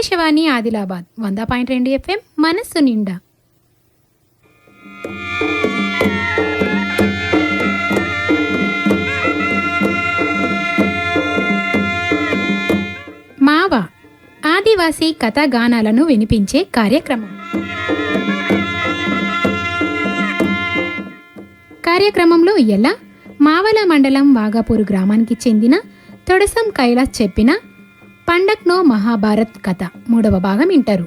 ఆకాశవాణి ఆదిలాబాద్ వంద పాయింట్ రెండు ఎఫ్ఎం మనస్సు నిండా. మావా ఆదివాసీ కథాగానాలను వినిపించే కార్యక్రమం. కార్యక్రమంలో ఎలా? మావల మండలం వాగాపూర్ గ్రామానికి చెందిన తొడసం కైలాస్ చెప్పిన పండక్నో మహాభారత్ కథ మూడవ భాగం వింటారు.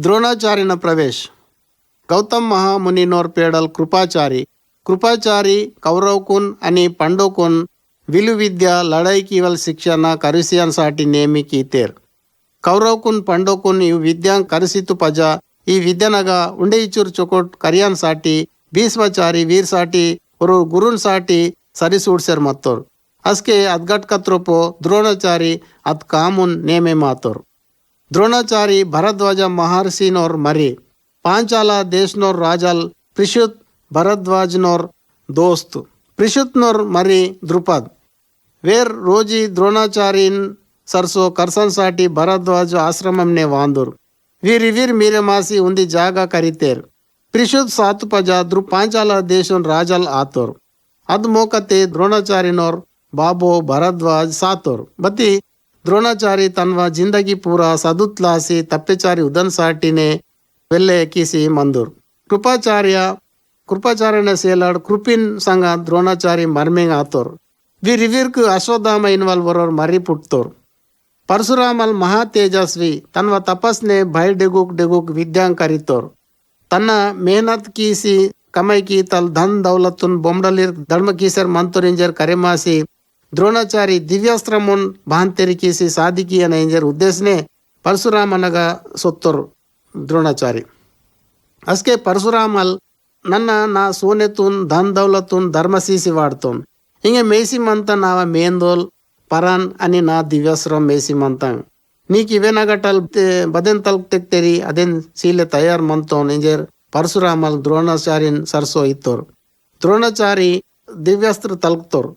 ద్రోణాచార్యన ప్రవేశ్. గౌతమ్ మహామునినోర్ పేడల్ కృపాచారి. కృపాచారి కౌరవకున్ అని పండోకున్ విలు విద్య లడై కీవల్ శిక్షణ కరిసియన్ సాటి నేమి కీతేర్ కౌరవకున్ పండోకున్ ఈ విద్యాం కరిసితు పజ ఈ విద్యనగా ఉండే చొకోట్ కరియాన్ సాటి ಭೀಸ್ಮಾಚಾರಿ ವೀರ್ ಸಾಟಿ ಅವರು ಗುರುಲ್ ಸಾಟಿ ಸರಿಸೂಡ್ಸ್ಯಾರ ಮತ್ತೋರು ಅಸ್ಕೆ ಅದ್ಗಟ್ಕತ್ರೊಪ್ಪು ದ್ರೋಣಾಚಾರಿ ಅತ್ ಕಾಮುನ್ ನೇಮೆ ಮಾತೋರು ದ್ರೋಣಾಚಾರಿ ಭರದ್ವಾಜ ಮಹರ್ಷಿನೋರ್ ಮರಿ ಪಾಂಚಾಲ ದೇಶ್ನೋರ್ ರಾಜಲ್ ಪ್ರಿಶುತ್ ಭರದ್ವಾಜ್ನೋರ್ ದೋಸ್ತ್ ಪ್ರಿಶುತ್ನೋರ್ ಮರಿ ದ್ರುಪದ್ ವೇರ್ ರೋಜಿ ದ್ರೋಣಾಚಾರಿನ್ ಸರ್ಸೋ ಕರ್ಸನ್ ಸಾಟಿ ಭರದ್ವಾಜ ಆಶ್ರಮಂನೆ ವಾಂದೂರು ವೀರಿವೀರ್ ಮೀರಮಾಸಿ ಉಂದಿ ಜಾಗ ಕರಿತೇರು ತ್ರಿಶುದ್ ಸಾತುಪಜಾದ್ರು ಪಾಂಚಾಲ ದೇಶನ್ ರಾಜಲ್ ಆತೋರು. ಅದ್ ಮೋಕತೆ ದ್ರೋಣಾಚಾರ್ಯನೋರ್ ಬಾಬೋ ಭರದ್ವಾಜ್ ಸಾತೋರು. ಬತ್ತಿ ದ್ರೋಣಾಚಾರಿ ತನ್ವ ಜಿಂದಗಿ ಪೂರ ಸದುತ್ಲಾಸಿ ತಪ್ಪೆಚಾರಿ ಉದನ್ ಸಾಟಿನೆ ವೆಲ್ಲೆ ಕಿಸಿ ಮಂದೂರ್. ಕೃಪಾಚಾರ್ಯ, ಕೃಪಾಚಾರ್ಯನ ಸೇಲಾಡ್ ಕೃಪಿನ್ ಸಂಗ ದ್ರೋಣಾಚಾರಿ ಮರ್ಮೆಂಗ್ ಆತೋರ್. ವಿ ರಿವೀರ್ಕ್ ಅಶ್ವತ್ಥಾಮ ಇನ್ವಾಲ್ವ್ ಬರೋರ್ ಮರಿ ಪುಟ್ತೋರು ಪರಶುರಾಮಲ್ ಮಹಾ ತೇಜಸ್ವಿ ತನ್ವ ತಪಸ್ನೆ ಭಯ ಡೆಗುಕ್ ಡೆಗುಕ್ ವಿದ್ಯಾಂಗ್ ಕರಿತೋರು. ತನ್ನ ಮೇಹನತ್ ಕೀಸಿ ಕಮೈಕಿ ತಲ್ ಧನ್ ದೌಲತ್ತುನ್ ಬೊಂಬಡಲಿರ್ ಧರ್ಮ ಕೀಸರ್ ಮಂತುರಿಂಜರ್ ಕರೆಮಾಸಿ ద్రోణాచారి దివ్యాస్త్రమున్ బాంతెరికేసి సాధికి అనే ఇంజర్ ఉద్దేశనే పరశురామ్ అనగా సొత్తరు ద్రోణాచారి అస్కే పరశురామల్ నన్న నా సోనెతున్ ధన్ దౌలతున్ ధర్మసీసి వాడుతోన్ ఇంక మేసిమంత నావ మేందోల్ పరాన్ అని నా దివ్యాస్త్రం మేసిమంతం ನೀಕ್ ಇವೇನಾಗಟಲ್ ಬದೆನ್ ತಲ್ಕ್ ತೆಕ್ತೆರಿ ಅದೇನ್ ಸೀಲೆ ತಯಾರ್ ಮಂತೋನ್ ಇಂಜೇರ್ ಪರಶುರಾಮಲ್ ದ್ರೋಣಾಚಾರ್ಯನ್ ಸರ್ಸೋ ಇತ್ತೋರ್ ದ್ರೋಣಾಚಾರಿ ದಿವ್ಯಾಸ್ತ್ರ ತಲ್ಕ್ತೋರ್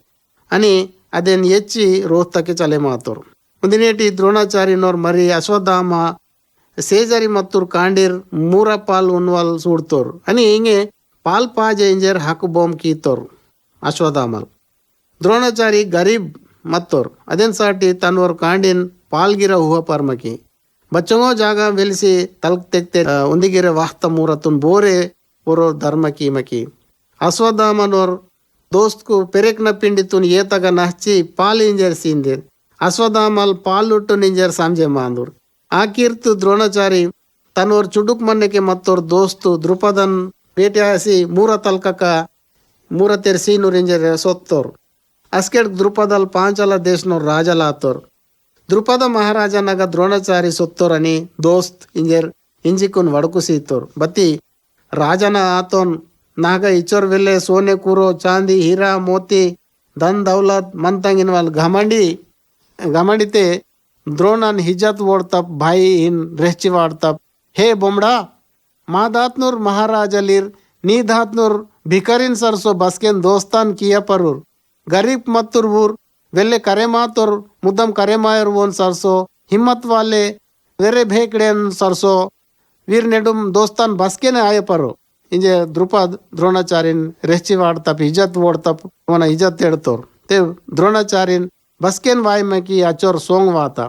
అని అదేని ఎచ్చి రోహ్తకి చలేమాతోరు. ముందినేటి ద్రోణాచార్యనోర్ మరి అశ్వత్థామ సేజరి మత్తూర్ కాండీర్ మూర పాల్ ఉన్నవాల్ చూడతోరు అని ఇంగే పాల్ పాజేంజర్ హక్కు బోమ్ కీతోరు అశ్వత్థామలు. ద్రోణాచారి గరీబ్ ಮತ್ತೋರ್. ಅದೆನ್ ಸಾಟಿ? ತನ್ನೋರ್ ಕಾಂಡಿನ್ ಪಾಲ್ಗಿರ ಹೂವ ಪಾರ್ಮಕಿ. ಬಚ್ಚಂಗೋ ಜಾಗ ವೆಲಿಸಿ ತಲ್ಕ್ ತೆಗ್ತೆ ಒಂದಿಗಿರ ವಾಹ್ತ ಮೂರತ್ತುನ್ ಬೋರೆ ಒರೋರ್ ಧರ್ಮ ಕೀಮಕಿ ಅಶ್ವಧಾಮನೋರ್ ದೋಸ್ತ್ಕು ಪೆರೆಕ್ನ ಪಿಂಡಿತುನ್ ಏತಗ ನಹಚಿ ಪಾಲ್ ಇಂಜರ್ ಸೀಂದಿರ್ ಅಶ್ವಧಾಮಲ್ ಪಾಲುಟ್ಟು ನಿಂಜರ್ ಸಂಜೆ ಮಾಂದೂರ್. ಆ ಕೀರ್ತು ದ್ರೋಣಾಚಾರಿ ತನ್ನೋರ್ ಚುಡುಕ್ ಮನ್ನಕ್ಕೆ ಮತ್ತೋರ್ ದೋಸ್ತು ದೃಪದನ್ ಭೇಟಿ ಹಾಸಿ ಮೂರ ತಲ್ಕಕ ಮೂರ ತೆರ್ಸೀನೂರ್ ಇಂಜರ್ ಸೊತ್ತೋರ್. ಅಸ್ಕೆಟ್ ದೃಪದಲ್ ಪಾಂಚಲ ದೇಶ್ನೋರ್ ರಾಜಲಾತೋರ್ ದೃಪದ ಮಹಾರಾಜನಾಗ ದ್ರೋಣಾಚಾರಿ ಸೊತ್ತೋರನಿ ದೋಸ್ತ್ ಇಂಜೆರ್ ಇಂಜಿಕುನ್ ವಡಕು ಸೀತೋರ್ ಬತ್ತಿ ರಾಜನ ಆತೋನ್ ನಾಗ ಇಚೋರ್ ವಿಲ್ಲೆ ಸೋನೆ ಕೂರೋ ಚಾಂದಿ ಹೀರಾ ಮೋತಿ ದನ್ ದೌಲತ್ ಮಂತಂಗಿನ್ವಾಲ್ ಘಮಂಡಿ ಘಮಂಡಿತೆ ದ್ರೋಣನ್ ಹಿಜತ್ ಓಡ್ತಪ್ ಭಾಯಿ ಇನ್ ರೆಹ್ಚಿ ವಾಡ್ತಪ್ ಹೇ ಬೊಮ್ಡಾ ಮಾ ದಾತ್ನೂರ್ ಮಹಾರಾಜಲಿರ್ ನೀ ದಾತ್ನೂರ್ ಭಿಕರಿನ್ ಸರ್ಸೋ ಬಸ್ಕೆನ್ ದೋಸ್ತಾನ್ ಕಿಯ ಪರೂರ್ गरीब मत्तुरबुर वेल्ले करेमा तोर मुदम करेमायर वोन सरसो, हिम्मत वाले वेरे भेकड़े सरसो। वीर नेडुम दोस्तान बसके ने आए परो। इंजे द्रुपद, द्रोणाचार्यन रेहचिवाड़ तप इज़्ज़त वोड़ तप वना इज़्ज़त एड़तोर ते द्रोणाचार्य बसकेन वाय में की अचोर सोंग वाता।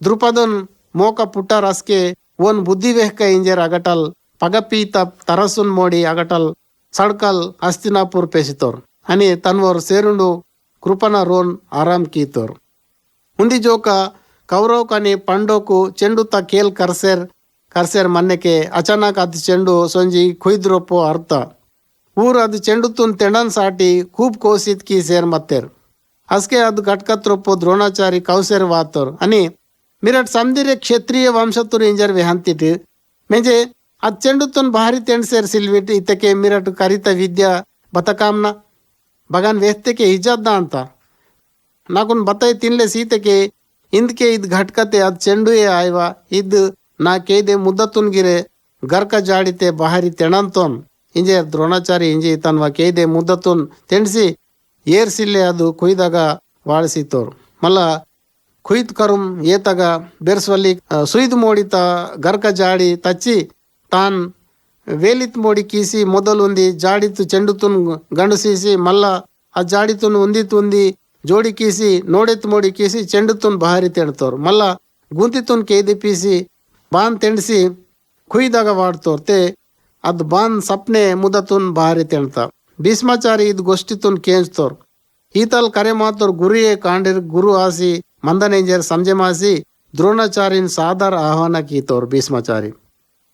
द्रुपदन मोका पुट्टा रसके, वन बुद्धि वेह के इंजेर अगटल पगपी तप तरसुन मोड़ी अगटल, सड़कल, अस्तिनापुर पेशितोर। అని తన్వోర్ సేరుండు కృపణ రోన్ ఆరామ్ కీతోర్ ఉంది జోక కౌరవ్ కని పండోకు చెండు త కేల్ కర్సెర్ ಕರ್ಸೆರ್ ಮನ್ನೆಕೆ ಅಚಾನಕ್ ಅದು ಚೆಂಡು ಸೊಂಜಿ ಕುಯ್ದ್ರೊಪ್ಪು ಅರ್ಥ ಊರ್ ಅದು ಚೆಂಡು ತುನ್ ತೆಂಡನ್ ಸಾಟಿ ಕೂಬ್ ಕೋಸಿತ್ ಕಿ ಸೇರ್ ಮತ್ತೇರ್ ಅಸ್ಕೆ ಅದು ಗಟ್ಕತ್ರೊಪ್ಪು ದ್ರೋಣಾಚಾರಿ ಕೌಸೆರ್ ವಾತೋರ್ అని మీరట్ సందిరే క్షత్రియ వంశతురు ఇంజర్ విహంతిటి మెంజే అది చెండుతున్ భారీ తెండ్సేర్ సిల్విట్ ఇతకే మీరట్ కరిత విద్య బతకాంన ಬಗಾನ್ ವೇಸ್ತೆಕೆ ಇಜ್ಜದ್ದ ಅಂತ. ನಾಕುನ್ ಬತ್ತಾಯಿ ತಿನ್ಲೆ ಸೀತೆಕೆ ಹಿಂದ್ಕೆ ಇದ್ ಘಟ್ಕತೆ, ಅದ್ ಚೆಂಡುಯೇ ಆಯ್ವ, ಇದ್ ನಾ ಕೇದೆ ಮುದ್ದತುನ್ಗಿರೆ ಗರ್ಕ ಜಾಡಿತೆ ಬಹಾರಿ ತೆಣಂತೋನ್. ಇಂಜೆ ದ್ರೋಣಾಚಾರಿ ಇಂಜಿ ತನ್ವ ಕೇದೆ ಮುದ್ದತುನ್ ತೆಣಸಿ, ಏರ್ಸಿಲ್ಲೆ ಅದು ಕುಯ್ದಾಗ ವಾಳಿಸಿತೋರು ಮಲ್ಲ ಕುಯ್ತ್ ಕರುಂ ಏತಗ ಬೆರ್ಸ್ವಲ್ಲಿ ಸುಯ್ದು ಮೋಡಿತ ಗರ್ಕ ಜಾಡಿ ತಚ್ಚಿ ತಾನ್ వేలిత్ మోడి కీసి మొదలుంది జాడితు చెండుతున్ గండుసీసి మళ్ళా ఆ జాడితును ఉందితుంది జోడి కీసి నోడెత్తు మోడి కీసి చెండుతున్ బహాರಿ ತೆಣ್ತವ್ರು ಮಲ್ಲ ಗುಂತಿತುನ್ ಕೇದಿ ಪೀಸಿ ಬಾನ್ ತೆಣ್ಸಿ ಕುಯ್ದಾಗ ವಾಡ್ತೋರ್ತೆ ಅದು ಬಾನ್ ಸಪ್ನೆ ಮುದತುನ್ ಬಹಾರಿ ತೆಣ್ತ ಭೀಷ್ಮಾಚಾರಿ ಇದು ಗೋಷ್ಠಿತುನ್ ಕೇಂಚ್ತೋರ್ ಈತಲ್ ಕರೆ ಮಾತೋರ್ ಗುರಿಯೇ ಕಾಂಡಿರ್ ಗುರು ಆಸಿ ಮಂದನೇಂಜರ್ ಸಂಜೆ ಮಾಸಿ ದ್ರೋಣಾಚಾರಿನ್ ಸಾಧಾರ ಆಹ್ವಾನ ಕೀತೋರ್ ಭೀಷ್ಮಾಚಾರಿ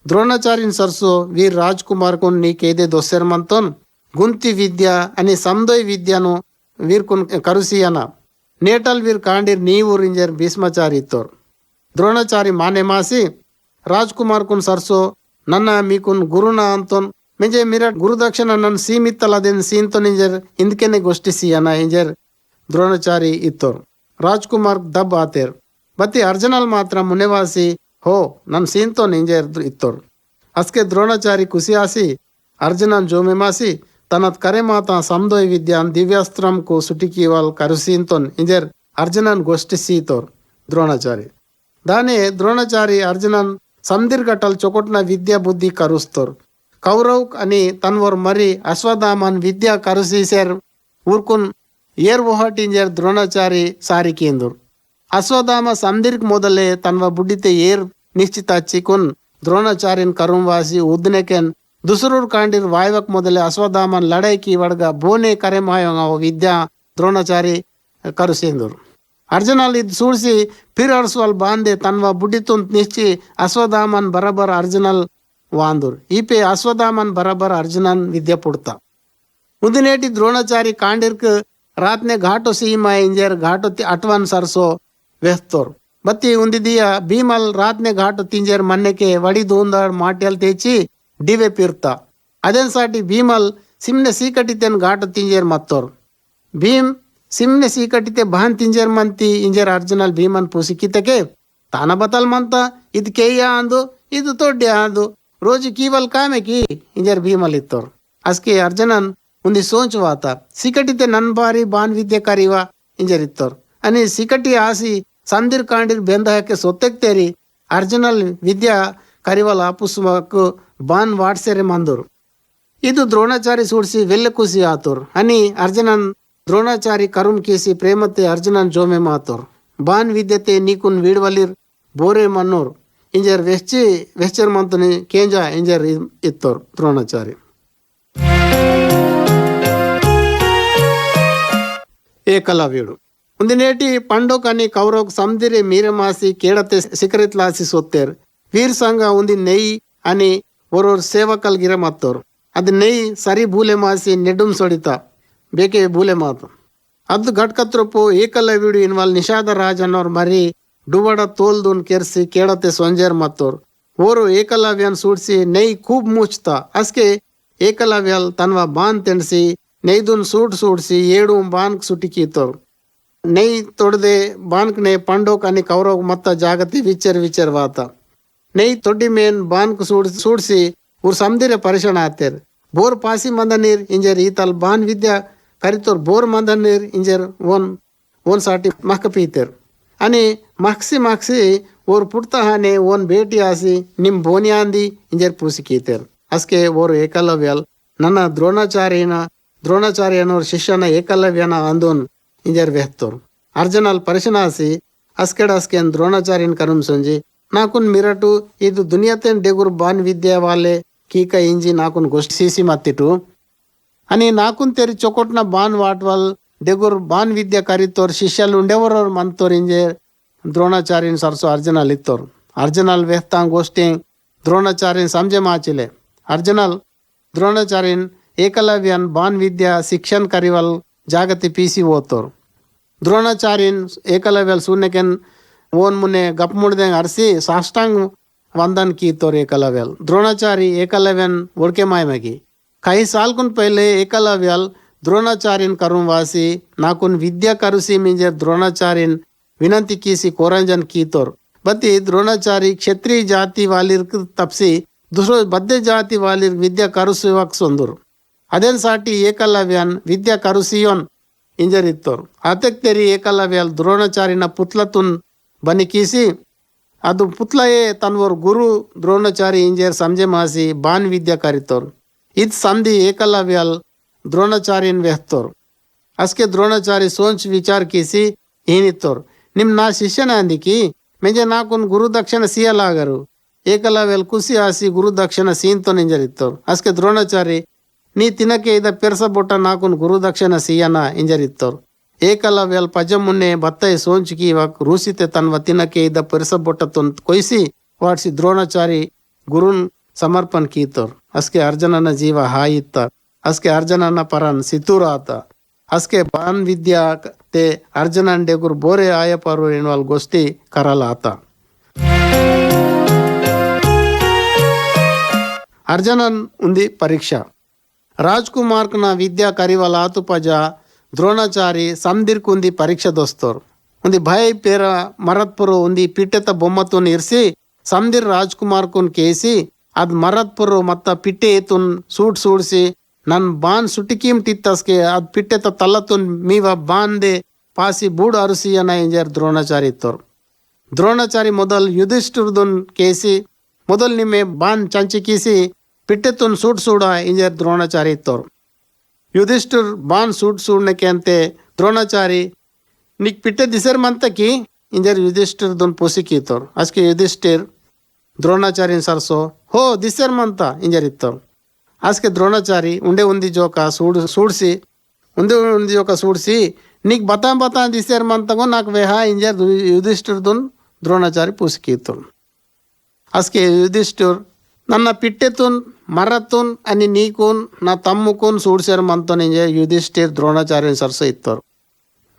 દ્રોણાચાર્યની સરસો વીર રાજકુમારકુનની કેદે દોસેરમંતોન ગુંતી વિદ્યા અને સમદોય વિદ્યાનો ವೀರ್ಕುನ್ ಕರುಸಿಯನ. ನೇಟಲ್ ವೀರ್ ಕಾಂಡಿರ್ ನೀವು ರಿಂಜರ್ ಭೀಷ್ಮಾಚಾರಿ ಇತ್ತೋರ್. ದ್ರೋಣಾಚಾರಿ ಮಾನೆ ಮಾಸಿ ರಾಜ್ಕುಮಾರ್ ಕುನ್ ಸರ್ಸೋ ನನ್ನ ಮೀಕುನ್ ಗುರುನ ಅಂತೋನ್, ಮೆಂಜೆ ಮಿರ ಗುರುದಕ್ಷಿಣ ನನ್ನ ಸೀಮಿತ್ತಲ್ಲದೇನು ಸೀಂತೋ ನಿಂಜರ್ ಹಿಂದಕೆನೆ ಗೋಷ್ಠಿ ಸಿಯನ ಇಂಜರ್ ದ್ರೋಣಾಚಾರಿ ಇತ್ತೋರ್. ರಾಜ್ಕುಮಾರ್ ದಬ್ ಆತೇರ್. ಬತ್ತಿ ಅರ್ಜನಲ್ ಮಾತ್ರ ಮುನೆವಾಸಿ ಹೋ ನನ್ನ ಸೀನ್ತೋ ನಿಂಜೆ ಇತ್ತೋರು ಅಸ್ಕೆ ದ್ರೋಣಾಚಾರಿ ಕುಸಿಯಾಸಿ ಅರ್ಜುನನ್ ಜೋಮೆ ಮಾಸಿ ತನತ್ ಕರೆ ಮಾತ ಸಮದೋಯ್ ವಿದ್ಯಾನ್ ದಿವ್ಯಾಸ್ತ್ರಂ ಕು ಸುಟಿಕೀವಲ್ ಕರುಸೀಂತೊನ್ ಇಂಜರ್ ಅರ್ಜುನನ್ ಗೋಷ್ಠಿ ಸೀತೋರ್ ದ್ರೋಣಾಚಾರಿ ದಾನೆ ದ್ರೋಣಾಚಾರಿ ಅರ್ಜುನನ್ సందిర్గటల్ చొకొట్న విద్య బుద్ధి కరుస్తోర్ కౌరవ్ అని తన్వర్ మరి అశ్వధామన్ విద్య కరుసీసేర్ ఊర్కున్ ఏర్ ఓహటింజర్ ద్రోణాచారి సారికేందుర్ ಅಶ್ವತ್ಥಾಮ ಸಂದಿರ್ಗ್ ಮೊದಲೇ ತನ್ವ ಬುಡ್ಡಿತೆ ಏರ್ ನಿಶ್ಚಿತ ಚಿಕುನ್, ದ್ರೋಣಾಚಾರ್ಯನ್ ಕರುಂವಾಸಿ ಉದ್ನೆಕೆನ್, ದುಸರೂರ್ ಕಾಂಡಿರ್ ವಾಯ್ವಕ್ ಮೊದಲೇ ಅಶ್ವಧಾಮನ್ ಲಡೈಕಿ ವಡ್ಗ ಬೋನೆ ಕರೆ ಮಾಯೋಂಗ ವಿದ್ಯಾ, ದ್ರೋಣಾಚಾರಿ ಕರುಸೇಂದೂರ್ ಅರ್ಜುನಲ್ ಸೂಡಿಸಿ ಪಿರ್ ಅರ್ಸುವಲ್ ಬಾಂದೆ ತನ್ವ ಬುಡ್ಡಿತುಂತ್ ನಿಶ್ಚಿ ಅಶ್ವಧಾಮನ್ ಬರಬರ ಅರ್ಜುನಲ್ ವಾಂದುರ್. ಈಪೆ ಅಶ್ವಧಾಮನ್ ಬರಬರ ಅರ್ಜುನನ್ ವಿದ್ಯೆ ಪುಡ್ತ. ಉದಿನೇಟಿ ದ್ರೋಣಾಚಾರಿ ಕಾಂಡಿರ್ಕ್ ರಾತ್ನೆ ಘಾಟು ಸೀಮಾ ಇಂಜರ್ ಘಾಟು ಅಟ್ವನ್ ಸರ್ಸೋ ವೆಸ್ತೋರ್ ಬತ್ತಿ ಉಂದಿದಿಯ ಭೀಮಲ್ ರಾತ್ನೆ ಘಾಟು ತಿಂಜರ್ ಮನ್ನೆಕೆ ವಡಿ ದೂಂದಾಡ್ ಮಾಟ್ಯಲ್ ತೇಚಿ ಡಿವೆ ಪಿರ್ತ ಅದೇನ್ ಸಾಟಿ ಭೀಮಲ್ ಸಿಮ್ನೆ ಸೀಕಟಿತೆನ್ ಘಾಟು ತಿಂಜರ್ ಮತ್ತೋರ್ ಭೀಮ್ ಸಿಮ್ನೆ ಸೀಕಟಿತೆ ಬಹನ್ ತಿಂಜರ್ ಮಂತಿ ಇಂಜರ್ ಅರ್ಜುನಲ್ ಭೀಮನ್ ಪೂಸಿಕಿತಕೆ ತಾನ ಬತಲ್ ಮಂತ ಇದ್ ಕೇಯ ಅಂದು ಇದು ತೊಡ್ಡೆ ಅಂದು రోజు కీవల్ కామెకి ఇంజర్ భీమల్ ఇత్తోర్ అస్కి అర్జునన్ ఉంది సోంచువాత సికటితే నన్ బారి బాన్ విద్య కరివా ఇంజర్ ఇత్తోర్ అని సికటి ఆసి ಸಂದಿರ್ ಕಾಂಡಿರ್ ಬೆಂದ ಹಾಕಿ ಸೊತ್ತೆಕ್ತೇರಿ ಅರ್ಜಿನಲ್ ವಿದ್ಯಾ ಕರಿವಲ ಪುಸ್ಮಕ್ಕು ಬಾನ್ ವಾಡ್ಸೆರೆ ಮಂದೂರು ಇದು ದ್ರೋಣಾಚಾರಿ ಸೂಡಿಸಿ ವೆಲ್ಲೆಕೂಸಿ ಆತೋರ್ ಹನಿ ಅರ್ಜುನನ್ ದ್ರೋಣಾಚಾರಿ ಕರುಮ್ ಕೀಸಿ ಪ್ರೇಮತೆ ಅರ್ಜುನನ್ ಜೋಮೆ ಮಾತೋರ್ ಬಾನ್ ವಿದ್ಯತೆ ನೀಕುನ್ ವೀಡ್ವಲಿರ್ ಬೋರೆ ಮನ್ನೋರ್ ಇಂಜರ್ ವೆಚ್ಚಿ ವೆಚ್ಚರ್ ಮಂತುನಿ ಕೇಂಜ ಇಂಜರ್ ಇತ್ತೋರ್ ದ್ರೋಣಾಚಾರಿ ಏಕಲವ್ಯುಡು ಒಂದಿನೇಟಿ ಪಂಡೋಕನಿ ಮೀರ ಮಾಸಿ ಮೀರಮಾಸಿ ಕೇಡತೆ ಸಿಕರಿತ್ಲಾಸಿ ಸೊತ್ತೇರ್. ವೀರ್ ಸಂಘ ಒಂದಿ ನೆಯ್ ಅನಿ ಓರ್ವರ್ ಸೇವಕಲ್ ಗಿರ ಮತ್ತೋರು. ಅದು ನೆಯ್ ಸರಿ ಬೂಲೆ ಮಾಸಿ ನೆಡುಂ ಸೊಡಿತ. ಬೇಕೆ ಬೂಲೆ ಮಾತು. ಅದು ಘಟ್ಕತ್ರಪ್ಪು ಏಕಲವಿಡು ಇನ್ವಾಲ್ ನಿಷಾದ ರಾಜ್ ಮರಿ ಡುವಡ ತೋಲ್ದುನ್ ಕೆರ್ಸಿ ಕೇಳತೆ ಸೊಂಜೇರ್ ಮತ್ತೋರ್. ಓರು ಏಕಲವ್ಯನ್ ಸೂಡ್ಸಿ ನೆಯ್ ಖೂಬ್ ಮುಚ್ತ. ಅಸ್ಕೆ ಏಕಲವ್ಯಲ್ ತನ್ವಾ ಬಾನ್ ತೆಣಸಿ ನೈದುನ್ ಸೂಟ್ ಸೂಡ್ಸಿ ಏಡು ಬಾನ್ ಸುಟಿಕಿತ್ತೋರು ನೈ ತೊಡದೆ ಬಾನ್ಕ್ ನೈ ಪಾಂಡೋ ಕಾನಿ कौरव ಮತ್ತ ಜಾಗತಿ ವಿಚರ್ ವಿಚರ್ ವಾತ. ನೈ ತೊಡ್ಡಿ ಮೇನ್ ಬಾನ್ಕ್ ಸೂಡ್ ಸೂಡ್ಸಿ ಊರ್ समदिर ಪರಿಶಣ ಆತೇರ್ ಬೋರ್ ಪಾಸಿ ಮಂದ ನೀರ್ ಇಂಜರ್ ಈತಲ್ ಬಾನ್ ವಿದ್ಯಾ ಕರಿತೋರ್ ಬೋರ್ ಮಂದ ನೀರ್ ಇಂಜರ್ ಓನ್ ಓನ್ ಸಾಟಿ ಮಹಕ ಪೀತೇರ್. ಅನಿ ಮಕ್ಸಿ ಮಕ್ಸಿ ಓರ್ ಪುಟ್ಟ ಹಾನೆ ಓನ್ ಭೇಟಿ ಆಸಿ ನಿಮ್ ಬೋನಿಯಾಂದಿ ಇಂಜರ್ ಪೂಸಿ ಕೀತೇರ್. ಅಸ್ಕೆ ಓರ್ ಏಕಲವ್ಯಲ್ ನನ್ನ ದ್ರೋಣಾಚಾರ್ಯನ ದ್ರೋಣಾಚಾರ್ಯನ ಶಿಷ್ಯನ ಏಕಲವ್ಯನ ಅಂದೋನ್ ಇಂಜರ್ ವೆಹ್ತೋರ್ ಅರ್ಜುನಲ್ ಪರಿಶನಾಸಿ ಅಸ್ಕೆಡ್ ಅಸ್ಕೆನ್ ದ್ರೋಣಾಚಾರ್ಯನ್ ಕರುಮ್ ಸಂಜಿ ನಾಕುನ್ ಮಿರಟು ಇದು ದುನಿಯತೆನ್ ಡೆಗುರ್ ಬಾನ್ ವಿದ್ಯಾ ವಾಲೆ ಕೀಕ ಇಂಜಿ ನಾಕುನ್ ಗೋಷ್ಠಿ ಸೀಸಿ ಮತ್ತಿಟು అని నాకున్ తెరి చొకొట్న బాన్ వాట్వల్ డెగుర్ బాన్ విద్య కరితోర్ శిష్యులు ఉండేవరోర్ మంతోర్ ఇంజే ద్రోణాచార్యన్ సరసు అర్జునల్ ఇత్తోర్ అర్జునల్ వేస్తాం గోష్ఠి ద్రోణాచార్యన్ సంజೆ ಮಾಚಿಲೆ ಅರ್ಜುನಲ್ ದ್ರೋಣಾಚಾರ್ಯನ್ ಏಕಲವ್ಯನ್ ಬಾನ್ ವಿದ್ಯಾ ಶಿಕ್ಷನ್ ಜಾಗತಿ ಪಿ ಸಿ ಓದ್ತವ್ರು ದ್ರೋಣಾಚಾರ್ಯನ್ ಏಕಲವ್ಯಲ್ ಸೂನ್ಯಕೆನ್ ಓನ್ ಮುನ್ನೆ ಗಪ್ ಮುಡ್ದಂಗೆ ಅರಸಿ ಸಾಷ್ಟಾಂಗ್ ವಂದನ್ ಕೀತೋರ್ ಏಕಲವ್ಯಲ್ ದ್ರೋಣಾಚಾರಿ ಏಕಲವ್ಯನ್ ಒಡ್ಕೆ ಮಾಯಮಗಿ ಕೈ ಸಾಲ್ಕುನ್ ಪೈಲೆ ಏಕಲವ್ಯಲ್ ద్రోణాచార్యుని కరుంవాసి నాకున్ విద్య కరుసి మింజర్ ద్రోణాచార్యున్ వినంతి కీసి కోరంజన్ కీతోర్ బతి ద్రోణాచారి క్షత్రియ జాతి వాలిర్కు తప్సి దుసరో బద్ద జాతి వాలిర్ విద్య కరుసు వక్ సొందురు ಅದನ್ನು ಸಾಟಿ ಏಕಲವ್ಯನ್ ವಿದ್ಯಾ ಕರುಸಿಯೋನ್ ಇಂಜರಿತ್ತೋರು ಅದಕ್ಕೆ ತೆರಿ ಏಕಲವ್ಯಲ್ ದ್ರೋಣಾಚಾರಿನ ಪುತ್ಲತುನ್ ಬನಿಕೀಸಿ ಅದು ಪುತ್ಲಯೇ ತನ್ವರು ಗುರು ದ್ರೋಣಾಚಾರಿ ಇಂಜರ್ ಸಂಜೆ ಮಾಸಿ ಬಾನ್ ವಿದ್ಯಾ ಕರಿತೋರು ಇದು ಸಂಧಿ ಏಕಲವ್ಯಲ್ ದ್ರೋಣಾಚಾರಿಯನ್ ವೆಹ್ತೋರು ಅಸ್ಕೆ ದ್ರೋಣಾಚಾರಿ ಸೋಂಚ್ ವಿಚಾರ ಕೀಸಿ ಏನಿತ್ತೋರು ನಿಮ್ ನಾ ಶಿಷ್ಯನ ಅಂದಿಕಿ ಮೆಜೆ ನಾಕೊಂದು ಗುರು ದಕ್ಷಿಣ ಸಿಯಲಾಗರು ಏಕಲವ್ಯಲ್ ಕುಸಿ ಹಾಸಿ ಗುರು ದಕ್ಷಿಣ ಸೀಂತೋ ನಿಂಜರಿತ್ತೋರು ಅಸ್ಕೆ ದ್ರೋಣಾಚಾರಿ ನೀ ತಿನಕೆಯ್ದ ಪೆರ್ಸಬೊಟ್ಟ ನಾಕುನ್ ಗುರುದಕ್ಷಿಣ ಸೀಯನ ಇಂಜರಿತ್ತೋರು. ಪಜ ಮುನ್ನೆ ಬತ್ತೈ ಸೋಂಚುಕಿ ವಕ್ ರೂಸಿತೆ ತನ್ವ ತಿನಕೆಯ್ದ ಪೆರ್ಸಬೊಟ್ಟ ತೊನ್ ಕೊಯ್ಸಿ ವಾಟ್ಸಿ ದ್ರೋಣಾಚಾರಿ ಗುರುನ್ ಸಮರ್ಪಣ್ ಕೀತೋರ್. ಅಸ್ಕೆ ಅರ್ಜುನನ ಜೀವ ಹಾಯಿತ್ತ. ಅಸ್ಕೆ ಅರ್ಜುನನ ಪರನ್ ಸಿತೂರಾತ ಅಸ್ಕೆ ಬಾನ್ ವಿದ್ಯಾ ತೇ ಅರ್ಜುನನ್ ಡೆಗುರ್ ಬೋರೆ ಆಯಪರು ಎನ್ನುವಲ್ ಗೋಷ್ಠಿ ಕರಲಾತ. ಅರ್ಜುನನ್ ಉಂದಿ ಪರೀಕ್ಷಾ. ರಾಜ್ ಕುಮಾರ್ನ ವಿದ್ಯಾ ಕರಿವಾಲ ಆತುಪಜ ದ್ರೋಣಾಚಾರಿ ಸಂದಿರ್ಕು ಉಂದಿ ಪರೀಕ್ಷೆ ದೋಸ್ತೋರು ಉಂದಿ ಭಯ ಪೇರ ಮರತ್ಪುರು ಉಂದಿ ಪಿಟ್ಟೆತ ಬೊಮ್ಮತ್ತುನ್ ಇರಿಸಿ ಸಂದಿರ್ ರಾಜ್ ಕುಮಾರ್ ಕುನ್ ಕೇಸಿ ಅದ್ ಮರತ್ಪುರು ಮತ್ತ ಪಿಟ್ಟೆ ಏತುನ್ ಸೂಟ್ ಸೂಡ್ಸಿ ನನ್ ಬಾನ್ ಸುಟಿಕೀಮ್ ಟಿತ್ತಸ್ಗೆ ಅದ್ ಪಿಟ್ಟೆತ ತಲ್ಲತುನ್ ಮೀವ ಬಾಂದೆ ಪಾಸಿ ಬೂಡ್ ಅರುಸಿಯನ ಎಂಜರ್ ದ್ರೋಣಾಚಾರಿ ಇತ್ತೋರು ದ್ರೋಣಾಚಾರಿ ಮೊದಲ್ ಯುಧಿಷ್ಠಿರ್ದುನ್ ಕೇಸಿ ಮೊದಲ್ ನಿಮ್ಮೆ ಬಾನ್ ಚಂಚಿ ಕೀಸಿ पिट्टेतुन सूट सूड इंजर द्रोणाचारी इत्तोर युधिष्ठिर बाण सूट सूड़ने अंते द्रोणाचारी, निक पिटे दिसर मंत की इंजर युधिष्ठिर दुन पोसी की तोर। आज के युधिष्ठिर द्रोणाचार्य सरसो हो दिसर मंत इंजर इत्तोर आज के द्रोणाचार्य उंडे उंदी जो का सूड सूडसी उंदे उंदी जो का सूडसी నీకు బతా బతా తీసారు మంతగో నాకు వేహా ఇంజర్ యుధిష్ఠిర్దున్ ನನ್ನ ಪಿಟ್ಟೆತುನ್ ಮರತುನ್ అని నీకున్ నా తమ్ముకున్ సూడ్సేర్ మంతోన్ ఇంజర్ యుధిష్ఠిర్ ద్రోణాచార్యని సరసో ఇస్తారు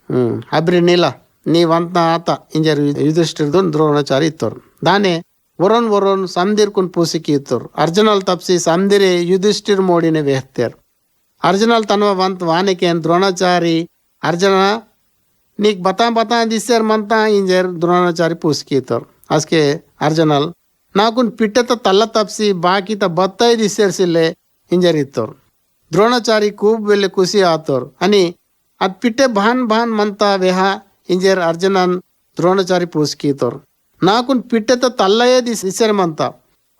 ಹ್ಮ್ ಅಬ್ರಿ ನೀಲ ನೀವಂತ ಆತ ಇಂಜರ್ ಯುಧಿಷ್ಠಿರ್ದು ದ್ರೋಣಾಚಾರಿ ಇತ್ತವ್ರು ದಾನೆ ವರೋನ್ ವರೋನ್ ಸಂದಿರ್ಕುನ್ ಪೂಸಿಕಿ ಇತ್ತವ್ರು ಅರ್ಜುನಲ್ ತಪ್ಸಿ ಸಂದಿರೆ ಯುಧಿಷ್ಠಿರ್ ಮೋಡಿನೆ ವೇಹ್ತೇರ್ ಅರ್ಜುನಲ್ ತನ್ವ ಬಂತ್ ವಾನಿಕೆ ಅಂತ ದ್ರೋಣಾಚಾರಿ ಅರ್ಜುನ నీకు బతా బతా దిశారు మంతా ఇంజర్ ద్రోణాచారి పూసికి ఇస్తారు అస్కే అర్జునల్ నాకు పిట్టత తల్ల తప్పి బాకీత బత్తాయి దిశేర్సిల్లే ఇంజరిత్తోరు ద్రోణాచారి కూబు వెళ్ళి కుసి ఆతోరు అని అది పిట్టే భాన్ భాన్ మంత వేహ ఇంజర్ అర్జునన్ ద్రోణాచారి పూసుకీతోరు నాకు పిట్టత తల్లయ్యే మంత.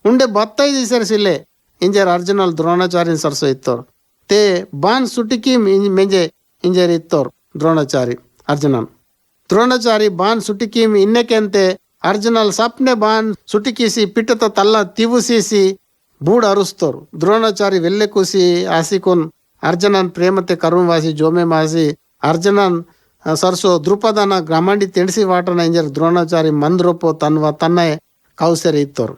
ఉండే బత్తాయి దిశేర్సిల్లే ఇంజర్ అర్జునల్ ద్రోణాచార్యని సరసోయిత్తోరు. తే బాన్ సుట్టికి మెంజే ఇంజరిత్తోరు ద్రోణాచారి అర్జునన్. ద్రోణాచారి బాన్ సుట్టికి ఇన్నెకెంతే ಅರ್ಜುನಲ್ಲಿ ಸಪ್ನೆ ಬಾನ್ ಸುಟಿಕಿಸಿ ಪಿಟ್ಟತ ತಲ್ಲ ತಿವುಸಿಸಿ ಬೂಡ್ ಅರುಸ್ತೋರು ದ್ರೋಣಾಚಾರಿ ವೆಲ್ಲೆ ಕೂಸಿ ಆಸಿಕೊನ್ ಅರ್ಜುನನ್ ಪ್ರೇಮತೆ ಕರ್ಮವಾಸಿ ಜೋಮೆ ಮಾಸಿ ಅರ್ಜುನನ್ ಸರ್ಸೋ ದೃಪದನ ಗ್ರಮಂಡಿ ತೆಣಿಸಿ ವಾಟನ ಇಂಜರ್ ದ್ರೋಣಾಚಾರಿ ಮಂದ್ರೊಪ್ಪೋ ತನ್ವ ತನ್ನ ಕೌಸರಿ ಇತ್ತೋರು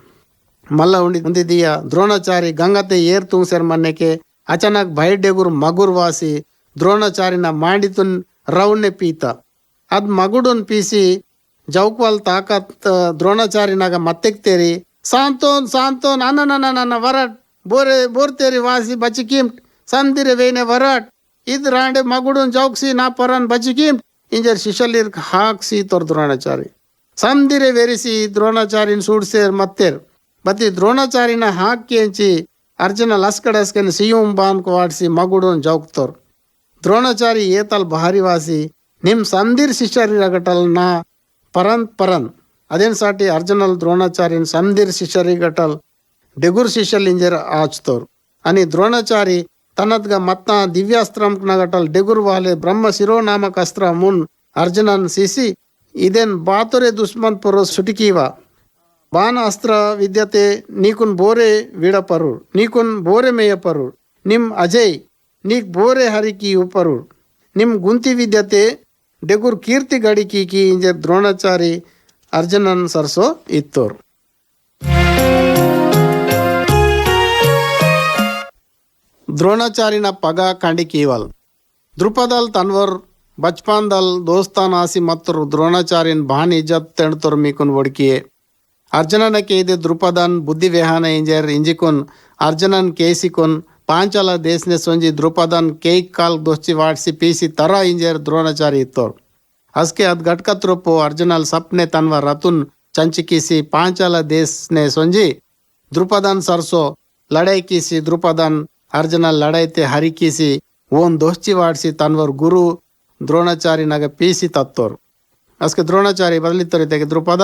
ಮಲ್ಲ ಉಂಡಿ ಹೊಂದಿದೀಯ ದ್ರೋಣಾಚಾರಿ ಗಂಗತೆ ಏರ್ ತುಂಗ್ಸರ್ ಮನ್ನೆಕೆ ಅಚಾನಕ್ ಬೈಡೆಗುರ್ ಮಗುರ್ ವಾಸಿ ದ್ರೋಣಾಚಾರಿನ ಮಾಡಿತುನ್ ರೌನ್ನೆ ಪೀತ ಅದ್ ಮಗುಡನ್ ಪೀಸಿ ಜೌಕ್ವಾಲ್ ತಾಕತ್ ದ್ರೋಣಾಚಾರ್ಯನಾಗ ಮತ್ತೆಕ್ತೇರಿ ಸಾಂತೋನ್ ಸಾಂತೋನ್ ನನ್ನ ವರಟ್. ಬೋರೆ, ಬೋರ್ತೇರಿ ವಾಸಿ ಬಚಿಕೀಮ್ ಸಂದಿರೆ ವೇನೆ ವರಟ್. ಇದ್ ರಾಂಡೆ ಮಗುಡುನ್ ಜೌಕ್ಸಿ ನಾ ಪರನ್ ಬಚಿಕೀಮ್ ಇಂಜರ್ ಶಿಶಲಿರ್ ಹಾಕ್ಸಿ ತೋರ್ ದ್ರೋಣಾಚಾರಿ. ಸಂದಿರೆ ವೆರಿಸಿ ದ್ರೋಣಾಚಾರ್ಯನ ಸೂಡ್ಸೇರ್ ಮತ್ತೇರ್. ಬತ್ತಿ ದ್ರೋಣಾಚಾರಿನ ಹಾಕಿ ಎಂಚಿ ಅರ್ಜುನ ಲಸ್ಕಡಸ್ಕನ್ ಸಿಯುಂ ಬಾನ್ ವಾಡ್ಸಿ ಮಗುಡುನ್ ಜೌಕ್ತೋರ್ ದ್ರೋಣಾಚಾರಿ ಏತಲ್ ಭಾರಿ ವಾಸಿ, ನಿಮ್ ಸಂದಿರ್ ಶಿಷ್ಯರಿಗಟಲ್ ನಾ ಪರನ್ ಪರನ್ ಅದೇನ್ ಸಾಟಿ ಅರ್ಜುನಲ್ ದ್ರೋಣಾಚಾರ್ಯನ್ ಸಂದಿರ್ ಶಿಷ್ಯರಿಗಟಲ್ ಡೆಗುರ್ ಶಿಷ್ಯಲ್ ಇಂಜರ್ ಆಚ್ತೋರ್ అని ద్రోణాచారి తనద్గా మత్త దివ్యాస్త్రం నగటల్ డెగుర్ వాలే బ్రహ్మ శిరోనామక అస్త్ర మున్ అర్జునన్ సీసి ఇదెన్ బాతురే దుష్మన్ పొరు సుటికీవా బాణ అస్త్ర విద్యతే నీకున్ బోరే వీడపరు నీకున్ బోరే మేయపరు నిమ్ అజయ్ నీక్ బోరే హరికి ఉపరు ನಿಮ್ ಗುಂತಿ ವಿದ್ಯತೆ ಡೆಗುರ್ ಕೀರ್ತಿ ಗಡಿಕಿ ಕಿ ಇಂಜರ್ ದ್ರೋಣಾಚಾರಿ ಅರ್ಜುನನ್ ಸರ್ಸೋ ಇತ್ತೋರ್ ದ್ರೋಣಾಚಾರಿನ ಪಗ ಕಂಡಿಕೀವಲ್ ದ್ರುಪದಲ್ ತನ್ವರ್ ಬಚ್ಪಾನ್ದಲ್ ದೋಸ್ತಾನ್ ಆಸಿ ಮತ್ತರು ದ್ರೋಣಾಚಾರ್ಯನ್ ಬಾನ್ ಇಜ್ಜತ್ ತೆಣ್ತೊರ್ ಮೀಕುನ್ ಒಡ್ಕಿಯೆ ಅರ್ಜುನನ ಕೇದೆ ದ್ರುಪದನ್ ಬುದ್ಧಿ ವಿಹಾನ ಇಂಜರ್ ಇಂಜಿಕುನ್ ಅರ್ಜುನನ್ ಕೇಸಿಕುನ್ ಪಾಂಚಾಲ ದೇಶನೆ ಸೊಂಜಿ ದ್ರುಪದನ್ ಕೇಕ್ ಕಾಲ್ ದೋಸ್ತಿ ವಾಡ್ಸಿ ಪೀಸಿ ತರ ಇಂಜೇರ್ ದ್ರೋಣಾಚಾರಿ ಇತ್ತೋರ್. ಅಸ್ಕೆ ಅದ್ ಗಟ್ಕತ್ರೊಪ್ಪು ಅರ್ಜುನಲ್ ಸಪ್ನೆ ತನ್ವ ರತುನ್ ಚಂಚಿಕಿಸಿ ಪಾಂಚಾಲ ದೇಶನೆ ಸೊಂಜಿ ದ್ರುಪದನ್ ಸರ್ಸೋ ಲಡೈ ಕೀಸಿ ದ್ರುಪದನ್, ಅರ್ಜುನಲ್ ಲಡೈತೆ ಹರಿಕೀಸಿ ಓನ್ ದೋಸ್ತಿ ವಾಡ್ಸಿ ತನ್ವರ್ ಗುರು ದ್ರೋಣಾಚಾರಿ ನಗ ಪೀಸಿ ತತ್ತೋರ್. ಅಸ್ಕೆ ದ್ರೋಣಾಚಾರಿ ಬದಲಿತ್ತರು ತೆಗೆ ದ್ರುಪದ?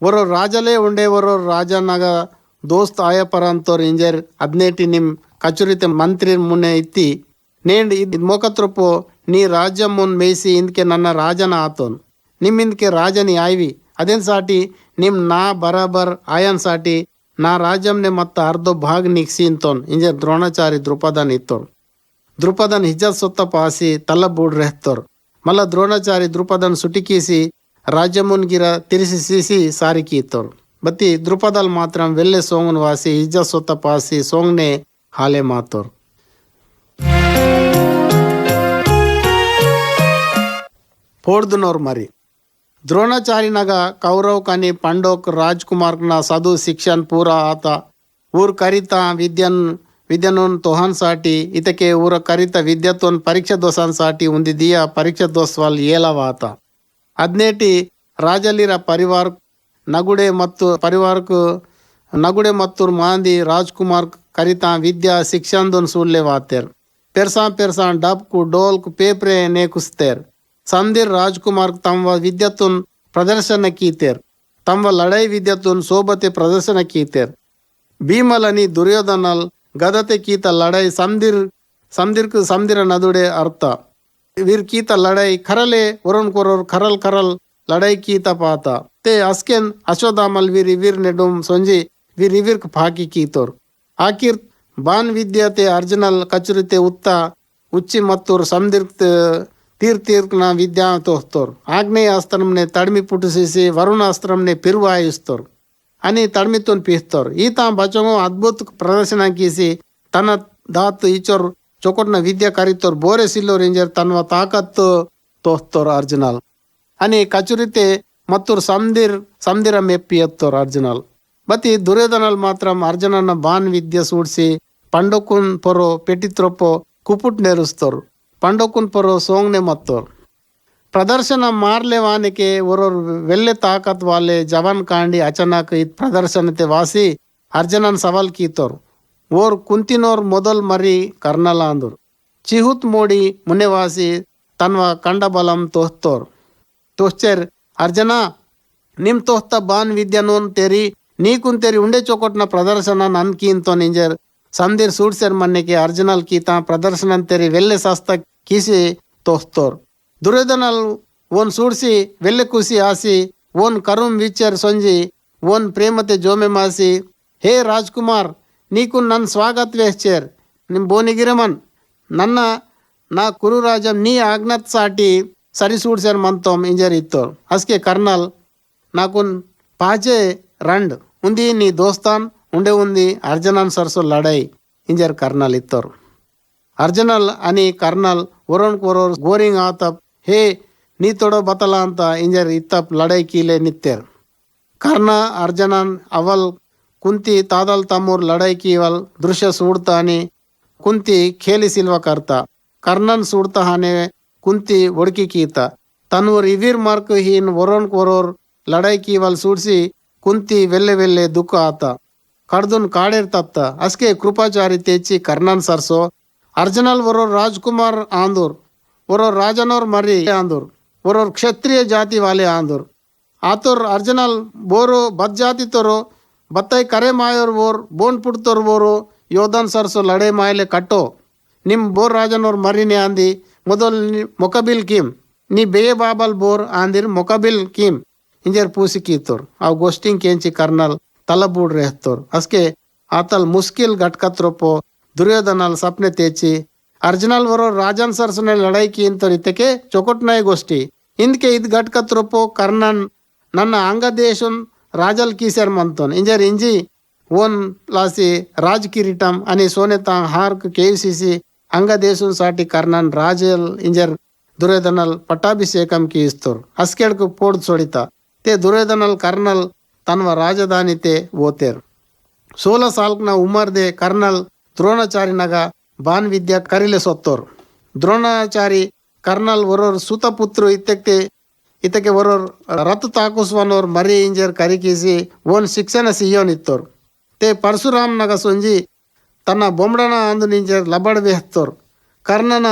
ಒರೋ ರಾಜಲೇ ಉಂಡೆ ಒರೋ ರಾಜನಾಗ ದೋಸ್ತ್ ಆಯಪರ ಅಂತೋರ್ ಇಂಜರ್ ಹದಿನೆಂಟಿ ನಿಮ್ ಅಚುರಿತ ಮಂತ್ರಿ ಮುನ್ನೆ ಇತ್ತಿ ನೇಂಡ್ ಇದ್ ಮೊಕತ್ರಪ್ಪು ನೀ ರಾಜ್ಯ ಮುನ್ ಮೇಯಿಸಿ ಇಂದ್ಕೆ ನನ್ನ ರಾಜನ ಆತೋನ್ ನಿಮ್ಮಿಂದಕ್ಕೆ ರಾಜನಿ ಆಯ್ವಿ ಅದೇನ್ ಸಾಟಿ ನಿಮ್ ನಾ ಬರಾಬರ್ ಆಯನ್ ಸಾಟಿ ನಾ ರಾಜಂನೆ ಮತ್ತ ಅರ್ಧ ಭಾಗ ನಿಕ್ಸಿ ಇಂತೋನ್ ಇಂಜೆ ದ್ರೋಣಾಚಾರಿ ದ್ರುಪದನ್ ಇತ್ತೋನ್ ದ್ರುಪದನ್ ಹಿಜ ಸೊತ್ತಪ್ಪ ಆಸಿ ತಲ್ಲಬೂಡ್ ರೆಹ್ತೋರ್ ಮಲ್ಲ ದ್ರೋಣಾಚಾರಿ ದ್ರುಪದನ್ ಸುಟಿಕೀಸಿ ರಾಜಮುನ್ಗಿರ ತಿರಿಸಿಸಿ ಸಾರಿಕಿ ಇತ್ತೋನ್ ಬತ್ತಿ ದ್ರುಪದಲ್ ಮಾತ್ರ ವೆಲ್ಲೆ ಸೋಂಗನ್ ವಾಸಿ ಹಿಜ ಸೊತ್ತಪ್ಪ ಆಸಿ ಸೋಂಗ್ನೆ హాలే மாத்தோர் పోడుదునోరు మరి ద్రోణాచార్యునగా కౌరవ్ కని పండోక్ రాజ్ కుమార్ నా సదు శిక్షన్ పూరాత ఊర్ కరిత విద్యన్ విద్యను తుహన్ సాటి ఇతకే ఊర కరిత విద్యతోన్ పరీక్ష దోసన్ సాటి ఉంది దియా పరీక్ష దోస్వాల్ ఏలవాత అద్నేటి రాజలీర పరివార్ నగుడే మత్తు పరివార్కు ನಗುಡೆ ಮತ್ತೂರ್ ಮಾಂದಿ ರಾಜ್ಕುಮಾರ್ ಕರಿತಾಂ ವಿದ್ಯಾ ಶಿಕ್ಷಾಂದೊನ್ ಸೂಲ್ಲೆ ವಾತೆರ್ ಪೆರ್ಸಾಂ ಪೆರ್ಸಾಂ ಡಬ್ಕು ಡೋಲ್ಕು ಪೇಪ್ರೆ ನೇಕುಸ್ತೇರ್ ಸಂದಿರ್ ರಾಜ್ಕುಮಾರ್ ತಮ್ಮ ವಿದ್ಯತುನ್ ಪ್ರದರ್ಶನ ಕೀತೆರ್ ತಮ್ಮ ಲಡೈ ವಿದ್ಯತುನ್ ಸೋಬತೆ ಪ್ರದರ್ಶನ ಕೀತೆರ್ ಭೀಮಲನಿ ದುರ್ಯೋಧನಲ್ ಗದತೆ ಕೀತ ಲಡೈ ಸಂದಿರ್ ಸಂದಿರ್ಕು ಸಂದಿರ ನದುಡೆ ಅರ್ಥ ವೀರ್ ಕೀತ ಲಡೈ ಖರಲೆ ಒರನ್ ಕೊರೋರ್ ಖರಲ್ ಖರಲ್ ಲಡೈ ಕೀತ ಪಾತ ತೇ ಅಸ್ಕೆನ್ ಅಶ್ವಧಾಮಲ್ ವೀರ್ ವೀರ್ ನೆಡುಂ ಸೊಂಜಿ వి రివిర్కు ఫాకి కీతోర్. ఆకీర్ బాన్ విద్యతే అర్జునల్ కచురితే ఉత్త ఉచ్చి మత్తూర్ సందిర్త తీర్థీర్కు నా విద్యా తోస్తోర్ ఆగ్నేయాస్త్రంనే తడిమి పుట్టుసేసి వరుణాస్త్రంనే పెరువాయిస్తారు అని తడిమితో ఈ తా భచము అద్భుత ప్రదర్శన గీసి తన దాతు ఇచ్చోర్ చొకటిన విద్య కరితోర్. బోరే సిల్లోర్ ఇంజర్ తన తాకత్తు తోస్తారు అర్జునాలు అని కచురితే మత్తూర్ సందిర్ సందిరం ఎప్పి ఎత్తారు అర్జునాలు. ಮತ್ತೆ ದುರ್ಯೋಧನಲ್ ಮಾತ್ರ ಅರ್ಜುನನ ಬಾನ್ ವಿದ್ಯೆ ಸೂಡಿಸಿ ಪಂಡೋಕುನ್ ಪೊರೋ ಪೆಟಿತ್ರೊಪ್ಪೋ ಕುಪುಟ್ ನೆರೆಸ್ತೋರು. ಪಂಡೋಕುನ್ ಪೊರೋ ಸೋಂಗ್ನೆ ಮತ್ತೋರು. ಪ್ರದರ್ಶನ ಮಾರ್ಲೆ ವಾನಿಕೆ ಒರೋರು ವೆಲ್ಲೆ ತಾಕತ್ ವಾಲೆ ಜವಾನ್ ಕಾಂಡಿ ಅಚಾನಕ್ ಇದ್ ಪ್ರದರ್ಶನತೆ ವಾಸಿ ಅರ್ಜುನನ್ ಸವಾಲ್ ಕೀತೋರು. ಓರ್ ಕುಂತಿನೋರ್ ಮೊದಲ್ ಮರಿ ಕರ್ನಲ ಅಂದರು. ಚಿಹುತ್ ಮೋಡಿ ಮುನೆವಾಸಿ ತನ್ವ ಕಂಡಬಲಂ ತೋಹ್ತೋರ್ ತೋಹ್ಚೆರ್ ಅರ್ಜನ, ನಿಮ್ ತೋಹ್ತ ಬಾನ್ ವಿದ್ಯನೋನ್ ತೇರಿ ನೀಕುನ್ ತೆರಿ ಉಂಡೆ ಚೊಕೊಟ್ನ ಪ್ರದರ್ಶನ ನನ್ ಕೀಂತೋ ನಿಂಜರ್ ಸಂದಿರ್ ಸೂಡ್ಸರ್ ಮನ್ನೆಗೆ ಅರ್ಜುನಲ್ ಕೀತ ಪ್ರದರ್ಶನ ತೆರಿ ವೆಲ್ಲೆ ಸಸ್ತ ಕೀಸಿ ತೋಸ್ತೋರ್ ದುರ್ಯೋಧನಲ್ ಓನ್ ಸೂಡ್ಸಿ ವೆಲ್ಲೆ ಕೂಸಿ ಆಸಿ ಓನ್ ಕರುಂ ವಿಚರ್ ಸೊಂಜಿ ಓನ್ ಪ್ರೇಮತೆ ಜೋಮೆ ಮಾಸಿ ಹೇ ರಾಜ್ಕುಮಾರ್ నీకు నన్ను స్వాగత్ వేశ్చేర్ నిమ్ బోనిగిరమన్ నన్న నా కురురాజం నీ ఆజ్ఞత్ సాటి సరిసూడ్సేర్ మంతం ఇంజర్ ఇత్తోర్ అస్కే కర్నల్ నాకు పాచే రండ్ ఉంది నీ దోస్తాన్ ఉండే ఉంది అర్జునన్ సరసు లడై ఇంజర్ కర్నల్ ఇత్తోర్ ಅರ್ಜುನಲ್ ಅನಿ ಕರ್ನಲ್ ಒರೋನ್ ಕೊರೋರ್ ಗೋರಿಂಗ್ ಆತಪ್ ಹೇ ನೀ ತೊಡೋ ಬತಲ ಅಂತ ಇಂಜರ್ ಇತ್ತಪ್ ಲಡೈ ಕೀಲೆ ನಿತ್ತೆರ್ ಕರ್ಣ ಅರ್ಜುನನ್ ಅವಲ್ ಕುಂತಿ ತಾದಲ್ ತಮ್ಮೂರ್ ಲಡೈ ಕೀವಲ್ ದೃಶ್ಯ ಸೂಡ್ತಾ అని ಕುಂತಿ ಖೇಲಿ ಸಿಲ್ವ ಕರ್ತ ಕರ್ಣನ್ ಸೂಡ್ತಾ ಹಾನೆ ಕುಂತಿ ಒಡ್ಕಿ ಕೀತ ತನ್ವರ್ ಇವಿರ್ ಮಾರ್ಕ್ ಹೀನ್ ಒರೋನ್ ಕೊರೋರ್ ಲಡೈ ಕೀವಲ್ ಸೂಡ್ಸಿ ಕುಂತಿ ವೆಲ್ಲೆ ವೆಲ್ಲೆ ದುಃಖ ಆತ. ಕಡ್ದುನ್ ಕಾಡಿರ್ತತ್ತ ಅಸ್ಕೆ ಕೃಪಾಚಾರಿ ತೇಚಿ ಕರ್ಣನ್ ಸರ್ಸೋ. ಅರ್ಜುನಲ್ ಒರೋರ್ ರಾಜ್ಕುಮಾರ್ ಆಂದೂರ್. ಒರೋರ್ ರಾಜನೋರ್ ಮರಿ ಆಂದೂರ್. ಒರೋರ್ ಕ್ಷತ್ರಿಯ ಜಾತಿ ವಾಲೆ ಆಂದೂರ್. ಆತೋರ್ ಅರ್ಜುನಲ್ ಬೋರು ಬದ್ ಜಾತಿ ತೋರು. ಬತ್ತೈ ಕರೆ ಮಾಯೋರ್ ಬೋರ್ ಬೋನ್ ಪುಡ್ತೋರ್ ಬೋರು ಯೋಧನ್ ಸರ್ಸೋ ಲಡೆ ಮಾಯಲೆ ಕಟ್ಟೋ. ನಿಮ್ ಬೋರ್ ರಾಜನೋರ್ ಮರಿನೇ ಆಂದಿ. ಮೊದಲ್ ಮೊಕಬಿಲ್ ಕೀಮ್. ನೀ ಬೇ ಬಾಬಲ್ ಬೋರ್ ಆಂದಿರ್ ಮೊಕಬಿಲ್ ಕೀಮ್. ಇಂಜರ್ ಪೂಸಿ ಕೀತೋರ್ ಅವು ಗೋಷ್ಟಿಂಗ್ ಕೇಂಚಿ ಕರ್ನಲ್ ತಲಬೂಡ್ ರೆಹ್ತೋರ್ ಅಸ್ಕೆ ಆತಲ್ ಮುಸ್ಕಿಲ್ ಗಟ್ಕತ್ರೊಪ್ಪೋ ದುರ್ಯೋಧನಲ್ ಸಪ್ನೆ ತೇಚಿ ಅರ್ಜುನಲ್ ವರೋ ರಾಜನ್ ಸರ್ಸನ ಲಡಾಯಿ ಕೀಂತೋರ್ ಇತ್ತಕೆ ಚೊಕೊಟ್ನಾಯ್ ಗೋಷ್ಠಿ. ಇಂದ್ಕೆ ಇದ್ ಗಟ್ಕತ್ರೊಪ್ಪೋ ಕರ್ನನ್ ನನ್ನ ಅಂಗದೇಶನ್ ರಾಜಲ್ ಕೀಸರ್ ಮಂತೋನ್. ಇಂಜರ್ ಇಂಜಿ ಓನ್ ಲಾಸಿ ರಾಜ್ ಕಿರೀಟಂ ಅನಿ ಸೋನೆ ತಾ ಹಾರ್ಕ್ ಕೇವಿಸಿಸಿ ಅಂಗದೇಶನ್ ಸಾಟಿ ಕರ್ನನ್ ರಾಜಲ್ ಇಂಜರ್ ದುರ್ಯೋಧನಲ್ ಪಟ್ಟಾಭಿಷೇಕಂ ಕೀಸ್ತೋರ್. ಅಸ್ಕೇಡ್ಕು ಪೋಡ್ ಸೊಡಿತ. તે દુર્યોધનલ કર્નલ ತನ್ವ ರಾಜಧಾನಿತೆ ಓತೇರ್. ಸೋಲ ಸಾಲ್ಕ್ನ ಉಮರ್ದೆ ಕರ್ನಲ್ ದ್ರೋಣಾಚಾರಿನಗ ಬಾನ್ ವಿದ್ಯಾ ಕರಿಲೆ ಸೊತ್ತೋರ್. ದ್ರೋಣಾಚಾರಿ ಕರ್ನಲ್ ಒರೋರ್ ಸುತಪುತ್ರು ಇತ್ಯಕ್ತೆ ಇತಕ್ಕೆ ಒರೋರ್ ರತು ತಾಕುಸ್ವನೋರ್ ಮರಿ ಇಂಜರ್ ಕರಿಕೀಸಿ ಓನ್ ಶಿಕ್ಷಣ ಸಿಯೋನಿತ್ತೋರ್ ತೇ ಪರಶುರಾಮ್ ನಗ ಸೊಂಜಿ ತನ್ನ ಬೊಂಬಡನ ಅಂದು ನಿಂಜರ್ ಲಬಡ್ ಬೆಹ್ತೋರ್ ಕರ್ಣನ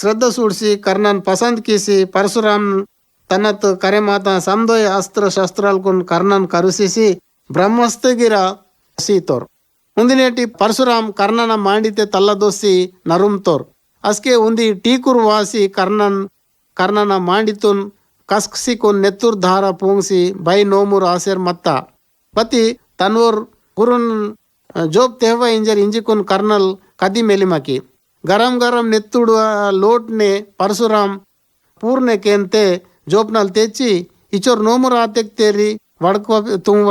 ಶ್ರದ್ಧ ಸೂಡಿಸಿ ಕರ್ಣನ್ ಪಸಂದ್ ಕೀಸಿ ಪರಶುರಾಮ್ ತನ್ನತ್ತು ಕರೆ ಮಾತ ಸಂದೋಯ ಅಸ್ತ್ರ ಶಸ್ತ್ರಾಲ್ಕೊಂಡು ಕರ್ಣನ್ ಕರುಸಿಸಿ ಬ್ರಹ್ಮಸ್ತಗಿರ ಸೀತೋರ್ ಉಂದಿನೇಟಿ ಪರಶುರಾಮ್ ಕರ್ಣನ ಮಾಡಿತೆ ತಲ್ಲದೊಸಿ ನರುಮ್ತೋರ್ ಅಸ್ಕೆ ಉಂದಿ ಟೀಕುರ್ ವಾಸಿ ಕರ್ಣನ್ ಕರ್ಣನ ಮಾಡಿತುನ್ ಕಸ್ಕ್ಸಿಕೊನ್ ನೆತ್ತುರ್ ಧಾರ ಪೂಂಗ್ಸಿ ಬೈ ನೋಮುರ್ ಆಸೆರ್ ಮತ್ತ ಪತಿ ತನ್ವರ್ ಗುರುನ್ ಜೋಬ್ ತೆಹ್ವ ಇಂಜರ್ ಇಂಜಿಕೊನ್ ಕರ್ನಲ್ ಕದಿ ಮೆಲಿಮಕಿ ಗರಂ ಗರಂ ನೆತ್ತುಡುವ ಲೋಟ್ನೆ ಪರಶುರಾಮ್ ಪೂರ್ಣೆ ಕೇಂತೆ ಜೋಪ್ನಲ್ಲಿ ತೆಚ್ಚಿ ಇಚೋರ್ ನೋಮುರ ಆತೆಕ್ ತೇರಿ ವಡ್ಕ ತುಂಬ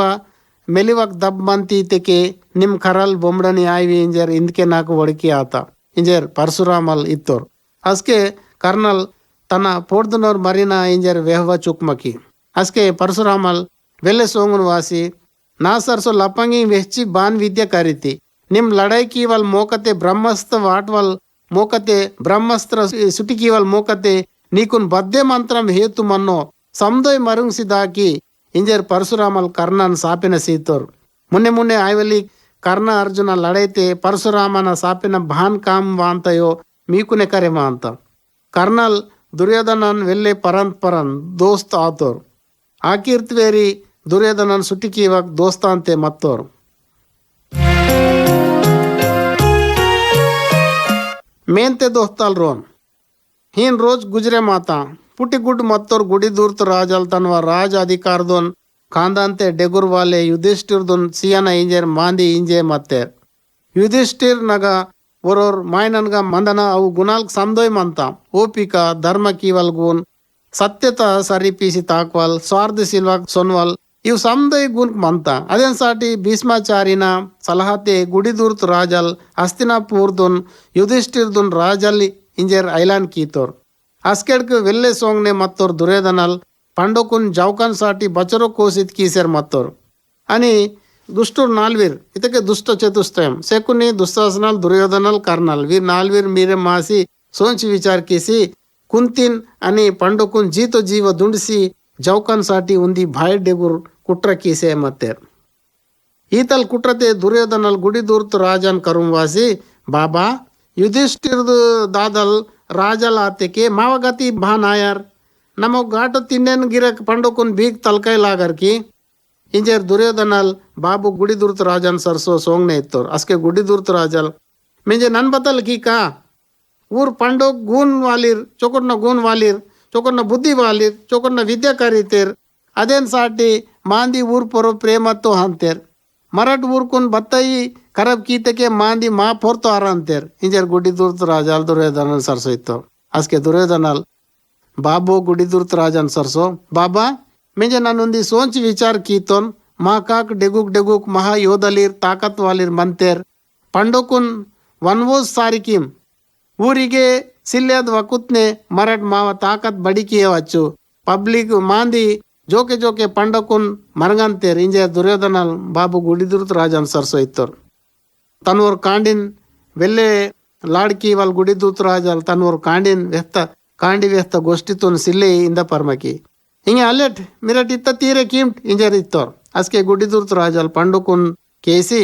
ಮೆಲಿವಕ್ ದಬ್ ಮಂತಿ ತೆಕೆ ನಿಮ್ ಖರಲ್ ಬೊಂಬಡನಿ ಆಯ್ವಿ ಇಂಜರ್ ಇಂದ್ಕೆ ನಾಕು ಒಡಕಿ ಆತ ಇಂಜರ್ ಪರಶುರಾಮಲ್ ಇತ್ತೋರ್ ಅಸ್ಕೆ ಕರ್ನಲ್ ತನ್ನ ಪೋಡ್ದನೋರ್ ಮರಿನ ಇಂಜರ್ ವೆಹ್ವ ಚುಕ್ಮಕಿ ಅಸ್ಕೆ ಪರಶುರಾಮಲ್ ಬೆಲ್ಲೆ ಸೋಂಗುನ್ ವಾಸಿ ನಾ ಸರ್ಸು ಲಪಂಗಿ ವೆಚ್ಚಿ ಬಾನ್ ವಿದ್ಯೆ ಕರಿತಿ ನಿಮ್ ಲಡೈಕಿ ವಲ್ ಮೋಕತೆ ಬ್ರಹ್ಮಸ್ತ್ರ ವಾಟ್ವಲ್ ಮೋಕತೆ ಬ್ರಹ್ಮಸ್ತ್ರ ಸುಟಿಕಿವಲ್ ಮೋಕತೆ నీకున్ బద్దే మంత్రం హేతు మన్నో సందోయ్ మరుంగ్సి దాకి ಇಂಜರ್ ಪರಶುರಾಮಲ್ ಕರ್ಣನ್ ಸಾಪಿನ ಸೀತೋರ್ ಮುನ್ನೆ ಮುನ್ನೆ ಆಯ್ವಲಿ ಕರ್ಣ ಅರ್ಜುನ ಲಡೈತೆ ಪರಶುರಾಮನ ಸಾಪಿನ ಭಾನ್ ಕಾಮ್ ವಾಂತಯೋ ಮೀಕುನೆ ಕರೆಮ ಅಂತ ಕರ್ನಲ್ ದುರ್ಯೋಧನನ್ ವೆಲ್ಲೆ ಪರಂತ್ ಪರನ್ ದೋಸ್ತ್ ಆತೋರ್ ಆಕೀರ್ತಿವೇರಿ ದುರ್ಯೋಧನನ್ ಸುಟಿಕಿ ಇವಾಗ ದೋಸ್ತ ಅಂತೆ ಮತ್ತೋರ್ ಮೇಂತೆ ದೋಸ್ತಲ್ ರೋನ್ ಹೀನ್ ರೋಜ್ ಗುಜ್ರೆ ಮಾತ. ಪುಟಿ ಗುಡ್ ಮತ್ತೋರ್ ಗುಡಿ ದೂರ್ತ ರಾಜಲ್ ತನ್ವ ರಾಜ ಅಧಿಕಾರದೊನ್ ಕಾಂದಂತೆ ಡೆಗುರ್ ವಾಲೆ ಯುಧಿಷ್ಠಿರ್ದೊನ್ ಸಿಯನ ಇಂಜೇರ್ ಮಾಂದಿ ಇಂಜೆ ಮತ್ತೆ. ಯುಧಿಷ್ಠಿರ್ ನಗ ಒರೋರ್ ಮಾಯನನ್ಗ ಮಂದನ ಅವು ಗುಣಾಲ್ಕ್ ಸಂದೋಯ್ ಮಂತ. ಓಪಿಕ ಧರ್ಮ ಕೀವಲ್ ಗುನ್ ಸತ್ಯತ ಸರಿಪೀಸಿ ತಾಕ್ವಲ್ ಸ್ವಾರ್ಧ ಸಿಲ್ವಾಕ್ ಸೊನ್ವಲ್ ಇವು ಸಮುದಾಯ ಗುನ್ ಮಂತ. ಅದೇನ್ ಸಾಟಿ ಭೀಷ್ಮಾಚಾರಿನ ಸಲಹತೆ ಗುಡಿದೂರ್ತು ರಾಜಲ್ ಹಸ್ತಿನಾಪುರ್ದುನ್ ಯುಧಿಷ್ಠಿರ್ದುನ್ ರಾಜಲ್ ಇಂಜರ್ ಐಲಾನ್ ಕೀತೋರ್ ಅಸ್ಕೆಡ್ಕ್ ವೆಲ್ಲೆ ಸೋಂಗ್ನೆ ಮತ್ತೋರ್ ದುರೇದನಲ್ పండుకున్ జౌకన్ సాటి బచరో కోసిత్ కీసర్ మత్తోర్ అని దుష్టుడు నాల్వీర్ ఇతకే దుష్ట చతుష్టయం శకుని దుశ్శాసనాలు దుర్యోధనల్ కర్నల్ వీర్ నాల్వీర్ మీరే మాసి సోంచి విచార్ కీసి కుంతిన్ అని పండుకున్ జీతో జీవ దుండిసి జౌకన్ సాటి ఉంది భాయ్ డెగుర్ కుట్ర కీసే మత్తేర్ ಈತಲ್ ಕುಟ್ರತೆ ದುರ್ಯೋಧನಲ್ ಗುಡಿ ದೂರ್ತು ರಾಜನ್ ಕರುಂ ವಾಸಿ ಬಾಬಾ ಯುಧಿಷ್ಠಿರದು ದಾದಲ್ రాజలాతికి మావగతి బానాయర్ నమో ఘాటు తిండెన్ గిరక్ పండుకున్ బీక్ తలకై లాగర్కి ఇంజర్ దుర్యోధనల్ బాబు గుడి దుర్త రాజన్ సర్సో సోంగ్ నేత్తోర్ అస్కే గుడి దుర్త రాజల్ మింజే నన్ బతల్ కీకా ఊర్ పండు గూన్ వాలిర్ చొకున్న గూన్ వాలిర్ చొకున్న బుద్ధి వాలిర్ చొకున్న విద్య కరీతేర్ అదేన్ సాటి మాంది ఊర్ పొరు ప్రేమతో హంతేర్ ಮರಟ್ ಊರ್ಕೊಂಡ್ ಬತ್ತೈ ಕರಬ್ ಕೀತಕ್ಕೆ ಮಾಂದಿ ಮಾ ಪೊರ್ತು ಅಂತೇರ್. ಇಂಜರ್ ಗುಡಿ ದುರ್ತ ರಾಜ ಅಲ್ ದುರ್ಯೋಧನ ಸರ್ಸೋಯ್ತು. ಅಸ್ಕೆ ದುರ್ಯೋಧನಲ್, ಬಾಬು ಗುಡಿ ದೂರ್ತ ರಾಜನ್ ಸರ್ಸೋ. ಬಾಬಾ, ಮೇಂಜೆ ನಾನೊಂದಿ ಸೋಂಚ್ ವಿಚಾರ ಕೀತೋನ್, ಮಾ ಕಾಕ್ ಡೆಗುಕ್ ಡೆಗುಕ್ ಮಹಾ ಯೋಧಲಿರ್ ತಾಕತ್ ವಾಲಿರ್ ಮಂತೇರ್. ಪಂಡೋಕುನ್ ವನ್ವೋಸ್ ಸಾರಿಕಿಂ ಊರಿಗೆ ಸಿಲ್ಲೆದ್ ವಕುತ್ನೆ ಮರಟ್ ಮಾವ ತಾಕತ್ ಬಡಿಕಿಯ ಹಚ್ಚು ಪಬ್ಲಿಕ್ ಮಾಂದಿ ಜೋಕೆ ಜೋಕೆ ಪಂಡಕುನ್ ಮರಗಂತೇರ್ ಇಂಜೆ ದುರ್ಯೋಧನ ಬಾಬು ಗುಡಿದುರುತ್ ರಾಜನ್ ಸರ್ಸೋ ಇತ್ತೋರ್. ತನ್ನೋರ್ ಕಾಂಡಿನ್ ವೆಲ್ಲೆ ಲಾಡ್ಕಿ ವಲ್ ಗುಡಿದೂತ್ ರಾಜಲ್ ತನ್ನೋರ್ ಕಾಂಡಿನ್ ವ್ಯಸ್ತ ಕಾಂಡಿ ವ್ಯಸ್ತ ಗೋಷ್ಟಿ ತುನ್ ಸಿಲ್ಲೆ ಇಂದ ಪರ್ಮಕಿ. ಹಿಂಗ ಅಲ್ಲೆಟ್ ಮಿರಟ್ ಇತ್ತ ತೀರೆ ಕೀಮ್ಟ್ ಇಂಜರ್ ಇತ್ತೋರ್. ಅಸ್ಕೆ ಗುಡಿದೂರ್ತ್ ರಾಜಲ್ ಪಂಡುಕುನ್ ಕೇಸಿ,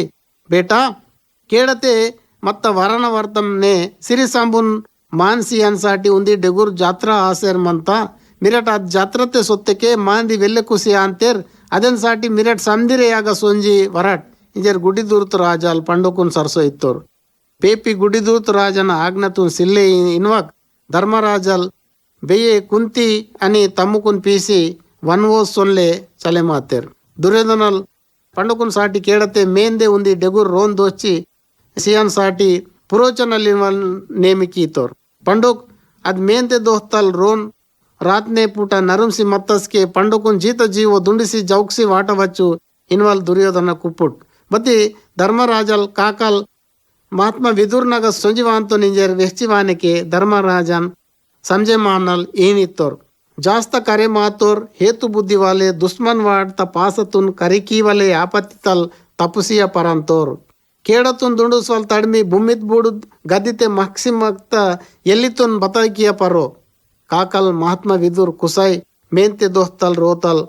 ಬೇಟಾ ಕೇಳತೆ ಮತ್ತ ವರಣ ವರ್ತಮ್ನೆ ಸಿರಿ ಸಾಂಬುನ್ ಮಾನ್ಸಿ ಅನ್ಸಾಟಿ ಉಂದಿ ಡೆಗುರ್ ಜಾತ್ರಾ ಆಸೇರ್ ಮಂತ ಮಿರಟ್ ಅದ್ ಜಾತ್ರತೆ ಸೊತ್ತಕ್ಕೆ ಮಾಂದಿ ವೆಲ್ಲೆ ಕುಸಿ ಅಂತೇರ್ ಅದನ್ ಸಾಟಿ ಮಿರಟ್ ಸಂದಿರೆಯಾಗ ಸೊಂಜಿ ವರಟ್ ಇಂಜರ್ ಗುಡ್ಡಿದೂರ್ತು ರಾಜಲ್ ಪಂಡುಕುನ್ ಸರ್ಸೋ ಇತ್ತೋರ್ ಪೇಪಿ ಗುಡಿದೂತ್ ರಾಜನ ಆಜ್ಞತು ಸಿಲ್ಲೆ ಇನ್ವಾಕ್ ಧರ್ಮರಾಜಲ್ ಬೆಯ್ಯೆ ಕುಂತಿ అని తమ్ముకుని పీసి వన్వో సొల్లే చలెమాతేర్ దుర్యోధనల్ పండుకుని సాటి కేడతే మేందే ఉంది డెగుర్ రోన్ దోచి సియాన్ సాటి పురోచనలి ನೇಮಿಕಿ ತೋರ್ పండుక్ ಅದ್ ಮೇಂತೆ ದೋಸ್ತಲ್ ರೋನ್ રાતને પૂટા નરમસી મત્તસકે પંડુકુન ಜೀತ જીવો દુંડિસી ಜೌಕ್ಸಿ ವಾಟವಚ್ಚು ಹಿನ್ವಲ್ ದುರ್ಯೋಧನ ಕುಪ್ಪುಟ್. ಬತ್ತಿ ಧರ್ಮರಾಜಲ್ ಕಾಕಲ್ ಮಹಾತ್ಮ ವಿದುರ್ನಗ ಸಂಜೀವಾಂತು ನಿಂಜರ್ ವೆಚ್ಚಿವಾನಿಕೆ ಧರ್ಮರಾಜನ್ ಸಂಜೆ ಮಾನಲ್ ಏನಿತ್ತೋರ್. ಜಾಸ್ತ ಕರೆ ಮಾತೋರ್ ಹೇತು ಬುದ್ಧಿವಾಲೆ ದುಸ್ಮನ್ ವಾಡ್ತ ಪಾಸತುನ್ ಕರಿಕೀವಲೆ ಆಪತ್ತಿತಲ್ ತಪಸಿಯ ಪರಂತೋರ್. ಕೇಡತುನ್ ದುಂಡುಸ್ವಲ್ ತಡ್ಮಿ ಬುಮ್ಮಿತ್ ಬೂಡುದ್ ಗದ್ದಿತೆ ಮಕ್ಸಿಮಕ್ತ ಎಲ್ಲಿತುನ್ ಬತಾಕಿಯ ಪರೋ. కాకల్ మహాత్మా విదుర్ కుసై మేంతే దోస్తల్ రోతల్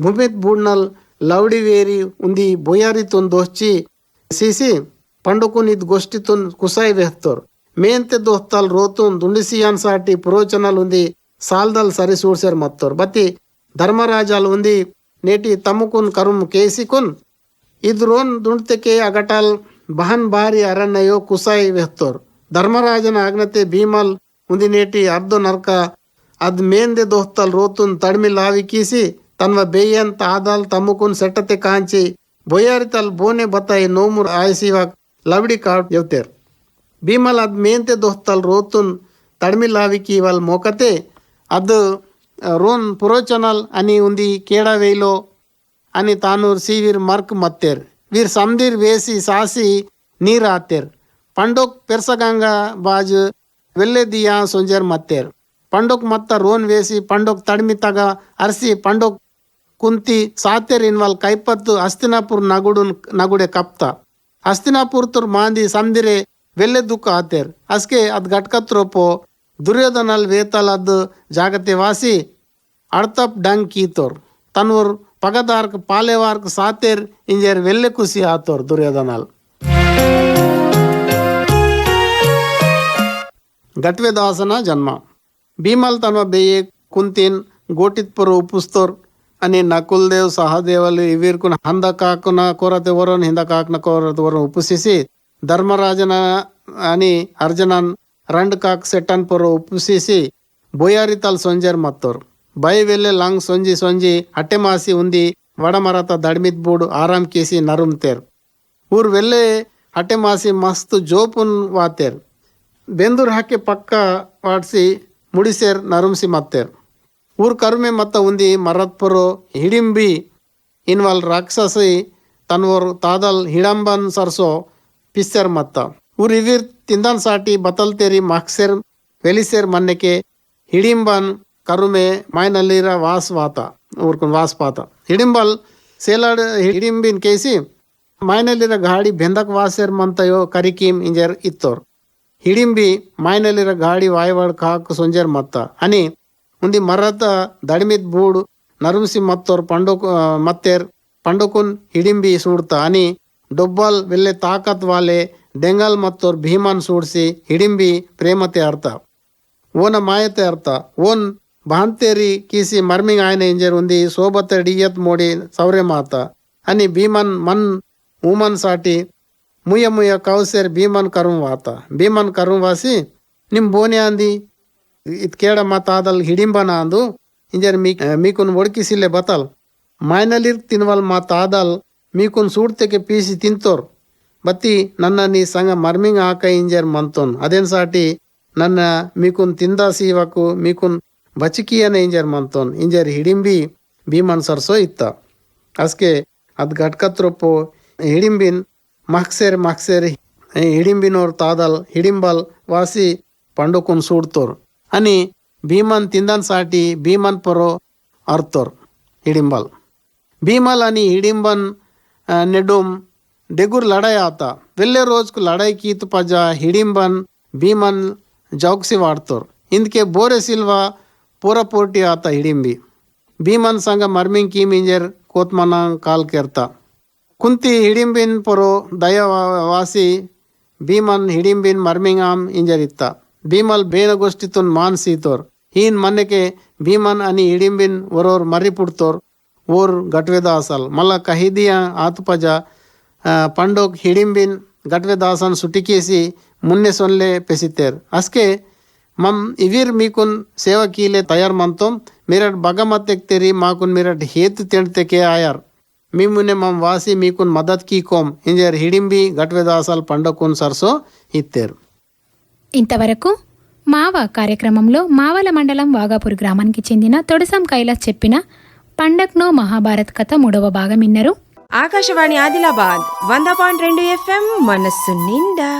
భూమిత్ బూడ్నల్ లౌడివేరి ఉంది బొయారితోన్ దోస్చి సీసి పండుకునిద్ గోష్టితోన్ కుసాయి వేస్తారు మేంతే దోస్తల్ రోతోన్ దుండిసియాన్ సాటి పురోచనలు ఉంది సాల్దల్ సరిసూడ్సర్ మత్తోర్. బతి ధర్మరాజాలు ఉంది నేటి తమ్ముకున్ కరుం కేసికున్ ఇద్రోన్ దుండ్తెకే అగటాల్ బహన్ భారీ అరణ్యో కుసాయి వేస్తోర్ ధర్మరాజన ఆజ్ఞతే భీమల్ ಉಂದಿನೇಟಿ ಅರ್ಧ ನರ್ಕ ಅದ್ ಮೇಂದೆ ದೋಸ್ತಲ್ ರೋತುನ್ ತಡ್ಮಿ ಲಾವಿ ಕೀಸಿ ತನ್ವ ಬೇಯಂತ ಆದಲ್ ತಮ್ಮಕುನ್ ಸೆಟ್ಟತೆ ಕಾಂಚಿ ಬೊಯ್ಯಾರಿತಲ್ ಬೋನೆ ಬತ್ತಾಯಿ ನೋಮುರ್ ಆಯಸಿವಾಗ್ ಲವಡಿ ಕಾಡ್ ಎವ್ತೇರ್ ಭೀಮಲ್ ಅದ್ ಮೇಂತೆ ದೋಸ್ತಲ್ ರೋತುನ್ ತಡ್ಮಿ లావికి వాళ్ళ మోకతే అద్ రోన్ పురోచనల్ అని ఉంది కేడా వేయిలో అని తాను సీవీర్ మర్క్ మత్తేర్ వీర్ సందీర్ వేసి సాసి నీర్ ఆతేర్ పండోక్ పెర్సగంగా బాజ్ ಒಳ್ಳೆದಿಯ ಸೊಂಜೇರ್ ಮತ್ತೇರು ಪಂಡೋಕ್ ಮತ್ತ ರೋನ್ ವೇಸಿ ಪಂಡೋಕ್ ತಗ ಅರ್ಸಿ ಪಂಡೋಕ್ ಕುಂತಿ ಸಾತೇರ್ ಇನ್ವಾಲ್ ಕೈಪತ್ತು ಹಸ್ತಿನಾಪುರ್ ನಗುಡು ನಗುಡೆ ಕಪ್ತ ಹಸ್ತಿನಾಪುರ್ ತುರ್ ಮಾಂದಿ ಸಂದಿರೆ ವೆಲ್ಲೆ ದುಃಖ ಆತೇರ್ ಅಸ್ಕೆ ಅದ್ ಗಟ್ಕತ್ರೋಪೋ ದುರ್ಯೋಧನಲ್ ವೇತಲ್ ಅದ್ ಜಾಗತೆ ವಾಸಿ ಅಡ್ತಪ್ ಡಂಗ್ ಕೀತೋರ್ ತನ್ವರ್ ಪಗದಾರ್ಕ್ ಪಾಲೆವಾರ್ಕ್ ಸಾತೇರ್ ಇಂಜೇರ್ ವೆಲ್ಲೆ ಖುಷಿ ಆತೋರ್ ದುರ್ಯೋಧನಲ್ గట్వేదాసన జన్మ భీమల్ తన బెయ్యే కుంతిన్ గోటిత్ పరు ಉಪುಸ್ತೋರ್ అని ನಕುಲ್ದೇವ್ ಸಹದೇವಲು ಇವಿರ್ಕುನ ಹಂದ ಕಾಕುನ ಕೊರತೆ ವರನ್ ಹಿಂದ ಕಾಕ್ನ ಕೊರತೆ ವರನ್ ಉಪುಸಿಸಿ ಧರ್ಮರಾಜನ అని ಅರ್ಜುನನ್ ರಂಡ್ ಕಾಕ್ ಸೆಟ್ಟನ್ ಪರು ಉಪುಸಿಸಿ ಬೊಯಾರಿ ತಲ್ ಸೊಂಜರ್ ಮತ್ತೋರ್ ಬೈ ವೆಲ್ಲೆ ಲಾಂಗ್ ಸೊಂಜಿ ಸೊಂಜಿ ಹಟ್ಟೆ ಮಾಸಿ ಉಂದಿ ವಡಮರತ ದಡ್ಮಿತ್ ಬೂಡು ಆರಾಮ್ ಕೇಸಿ ನರುಮ್ತೇರ್ ಊರ್ ವೆಲ್ಲೆ ಹಟ್ಟೆ ಮಾಸಿ ಮಸ್ತ್ ಜೋಪುನ್ ವಾತೇರ್ ಬೆಂದೂರ್ ಹಾಕಿ ಪಕ್ಕ ಪಾಡ್ಸಿ ಮುಡಿಸೇರ್ ನರುಮ್ಸಿ ಮತ್ತೇರ್ ಊರ್ ಕರುಮೆ ಮತ್ತ ಉಂದಿ ಮರತ್ಪುರು ಹಿಡಿಂಬಿ ಇನ್ವಾಲ್ ರಾಕ್ಷಸಿ ತನ್ವರ್ ತಾದಲ್ ಹಿಡಂಬನ್ ಸರ್ಸೋ ಪಿಸ್ಸೆರ್ ಮತ್ತ ಊರ್ ಇವಿರ್ ತಿಂದನ್ ಸಾಟಿ ಬತಲ್ತೇರಿ ಮಕ್ಸೆರ್ ವೆಲಿಸೇರ್ ಮನ್ನೆಕೆ ಹಿಡಿಂಬನ್ ಕರುಮೆ ಮಾಯ್ನಲ್ಲಿರ ವಾಸ್ ವಾತ ಊರ್ಕೊಂಡ್ ವಾಸ್ ಪಾತ ಹಿಡಿಂಬಲ್ ಸೇಲಾಡ್ ಹಿಡಿಂಬಿನ್ ಕೇಸಿ ಮಾಯ್ನಲ್ಲಿರ ಗಾಡಿ ಬೆಂದಕ್ ವಾಸೇರ್ ಮಂತಯೋ ಕರಿಕೀಮ್ ಇಂಜರ್ ಇತ್ತೋರ್ ಹಿಡಿಂಬಿ ಮಾಯ್ನಲ್ಲಿರೋ ಗಾಡಿ ವಾಯವಾಡ್ ಕಾಕು ಸೊಂಜರ್ ಮತ್ತ ಅನಿ ಉಂದಿ ಮರತ ದಡಿಮಿತ್ ಬೂಡು ನರುಮ್ಸಿ ಮತ್ತೋರ್ ಪಂಡು ಮತ್ತೇರ್ ಪಂಡುಕುನ್ ಹಿಡಿಂಬಿ ಸೂಡ್ತ ಅನಿ ಡೊಬ್ಬಲ್ ವಿಲ್ಲೆ ತಾಕತ್ ವಾಲೆ ದೆಂಗಲ್ ಮತ್ತೋರ್ ಭೀಮಾನ್ ಸೂಡ್ಸಿ ಹಿಡಿಂಬಿ ಪ್ರೇಮತೆ ಅರ್ಥ ಓನ ಮಾಯತೆ ಅರ್ಥ ಓನ್ భాంతేరి కీసి మర్మింగ్ ఆయన ఇంజర్ ఉంది సోబత డియత్ మోడీ సౌర్యమాత అని భీమన్ మన్ ఉమన్ సాటి ಮುಯ್ಯ ಮುಯ್ಯ ಕೌಸೇರಿ ಭೀಮನ್ ಕರುಮ್ ವಾತ ಭೀಮನ್ ಕರುಮ್ ವಾಸಿ ನಿಮ್ಮ ಬೋನೆ ಅಂದಿ ಇದು ಕೇಳ ಮಾತಾದಲ್ಲಿ ಹಿಡಿಂಬನ ಅಂದು ಇಂಜರ್ ಮೀ ಮೀಕುನ್ ಒಡಕಿಸಿಲ್ಲೆ ಬತಲ್ ಮಾಯ್ನಲ್ಲಿರ್ ತಿನ್ವಲ್ ಮಾತಾದಲ್ ಮೀಕುನ್ ಸೂಡ್ತೆಗೆ ಪೀಸಿ ತಿಂತೋರ್ ಬತ್ತಿ ನನ್ನ ನೀ ಸಂಗ ಮರ್ಮಿಂಗ್ ಹಾಕ ಇಂಜರ್ ಮಂತೋನ್ ಅದೇನ್ ಸಾಟಿ ನನ್ನ ಮೀಕುನ್ ತಿಂದ ಸೀವಕು ಮೀಕುನ್ ಬಚಿಕಿಯನ ಇಂಜರ್ ಮಂತೋನ್ ಇಂಜರ್ ಹಿಡಿಂಬಿ ಭೀಮನ್ ಸರ್ಸೋ ಇತ್ತ ಅಸ್ಕೆ ಅದು ಘಟ್ಕತ್ರೊಪ್ಪು ಹಿಡಿಂಬಿನ್ ಮಕ್ಸೇರ್ ಮಕ್ಸೇರ್ ಹಿಡಿಂಬಿನೋರ್ ತಾದಲ್ ಹಿಡಿಂಬಲ್ ವಾಸಿ పండుకుని చూడుతోరు అని భీమన్ తిందన్ సాటి భీమన్ పొరో అర్తోర్ హిడింబల్ భీమల్ అని హిడింబన్ ఆ, నెడుమ్ డెగుర్ లడాయ్ ఆత వెళ్ళే రోజుకు లడాయ్ కీతు పజ హిడింబన్ భీమన్ జౌక్సి వాడతోర్ ఇందుకే బోరె సిల్వా పూర పోటీ ఆత హిడింబి ಭೀಮನ್ ಸಂಗ ಮರ್ಮಿಂಗ್ ಕೀಮ್ ಇಂಜರ್ ಕೋತ್ಮನ ಕಾಲ್ ಕೆರ್ತ ಕುಂತಿ ಹಿಡಿಂಬಿನ್ ಪೊರೋ ದಯ ವಾಸಿ ಭೀಮನ್ ಹಿಡಿಂಬಿನ್ ಮರ್ಮಿಂಗ್ ಆಮ್ ಇಂಜರ್ ಇತ್ತ ಭೀಮಲ್ ಬೇನಗೋಷ್ಠಿತುನ್ ಮಾನ್ ಸೀತೋರ್ ಹೀನ್ ಮನ್ನೆಕೆ ಭೀಮನ್ అని ಹಿಡಿಂಬಿನ್ ವರೋರ್ ಮರ್ರಿ ಪುಡ್ತೋರ್ ಓರ್ ಗಟ್ವೆದ ಅಸಲ್ ಮಲ್ಲ ಕಹಿದಿಯ ಆತುಪಜ ಆ, పండోక్ ಹಿಡಿಂಬಿನ್ గట్వెదాసన్ సుటికేసి మున్నె సొన్లే పెసితేర్ అస్కే మమ్ ఇవిర్ మీకున్ సేవ కీలే తయార్ మంతోం మీరట్ బగమతెక్ తెరి మాకున్ మీరట్ హేతు తెండ్తెకే ఆయార్ మిమ్మునే మమ్ వాసి మీకున్ మదత్ కీ కోం ఇంజర్ హిడింబి గట్వెదాసల్ పండకున్ సర్సో ఇత్తేర్. ఇంతవరకు మావ కార్యక్రమంలో మావల మండలం వాగాపూర్ గ్రామానికి చెందిన తొడసం కైలాస్ చెప్పిన పండక్నో మహాభారత్ కథ మూడవ భాగం విన్నరు ఆకాశవాణి ఆదిలాబాద్ వంద పాయింట్ రెండు ఎఫ్ఎం మనస్సు నిండా.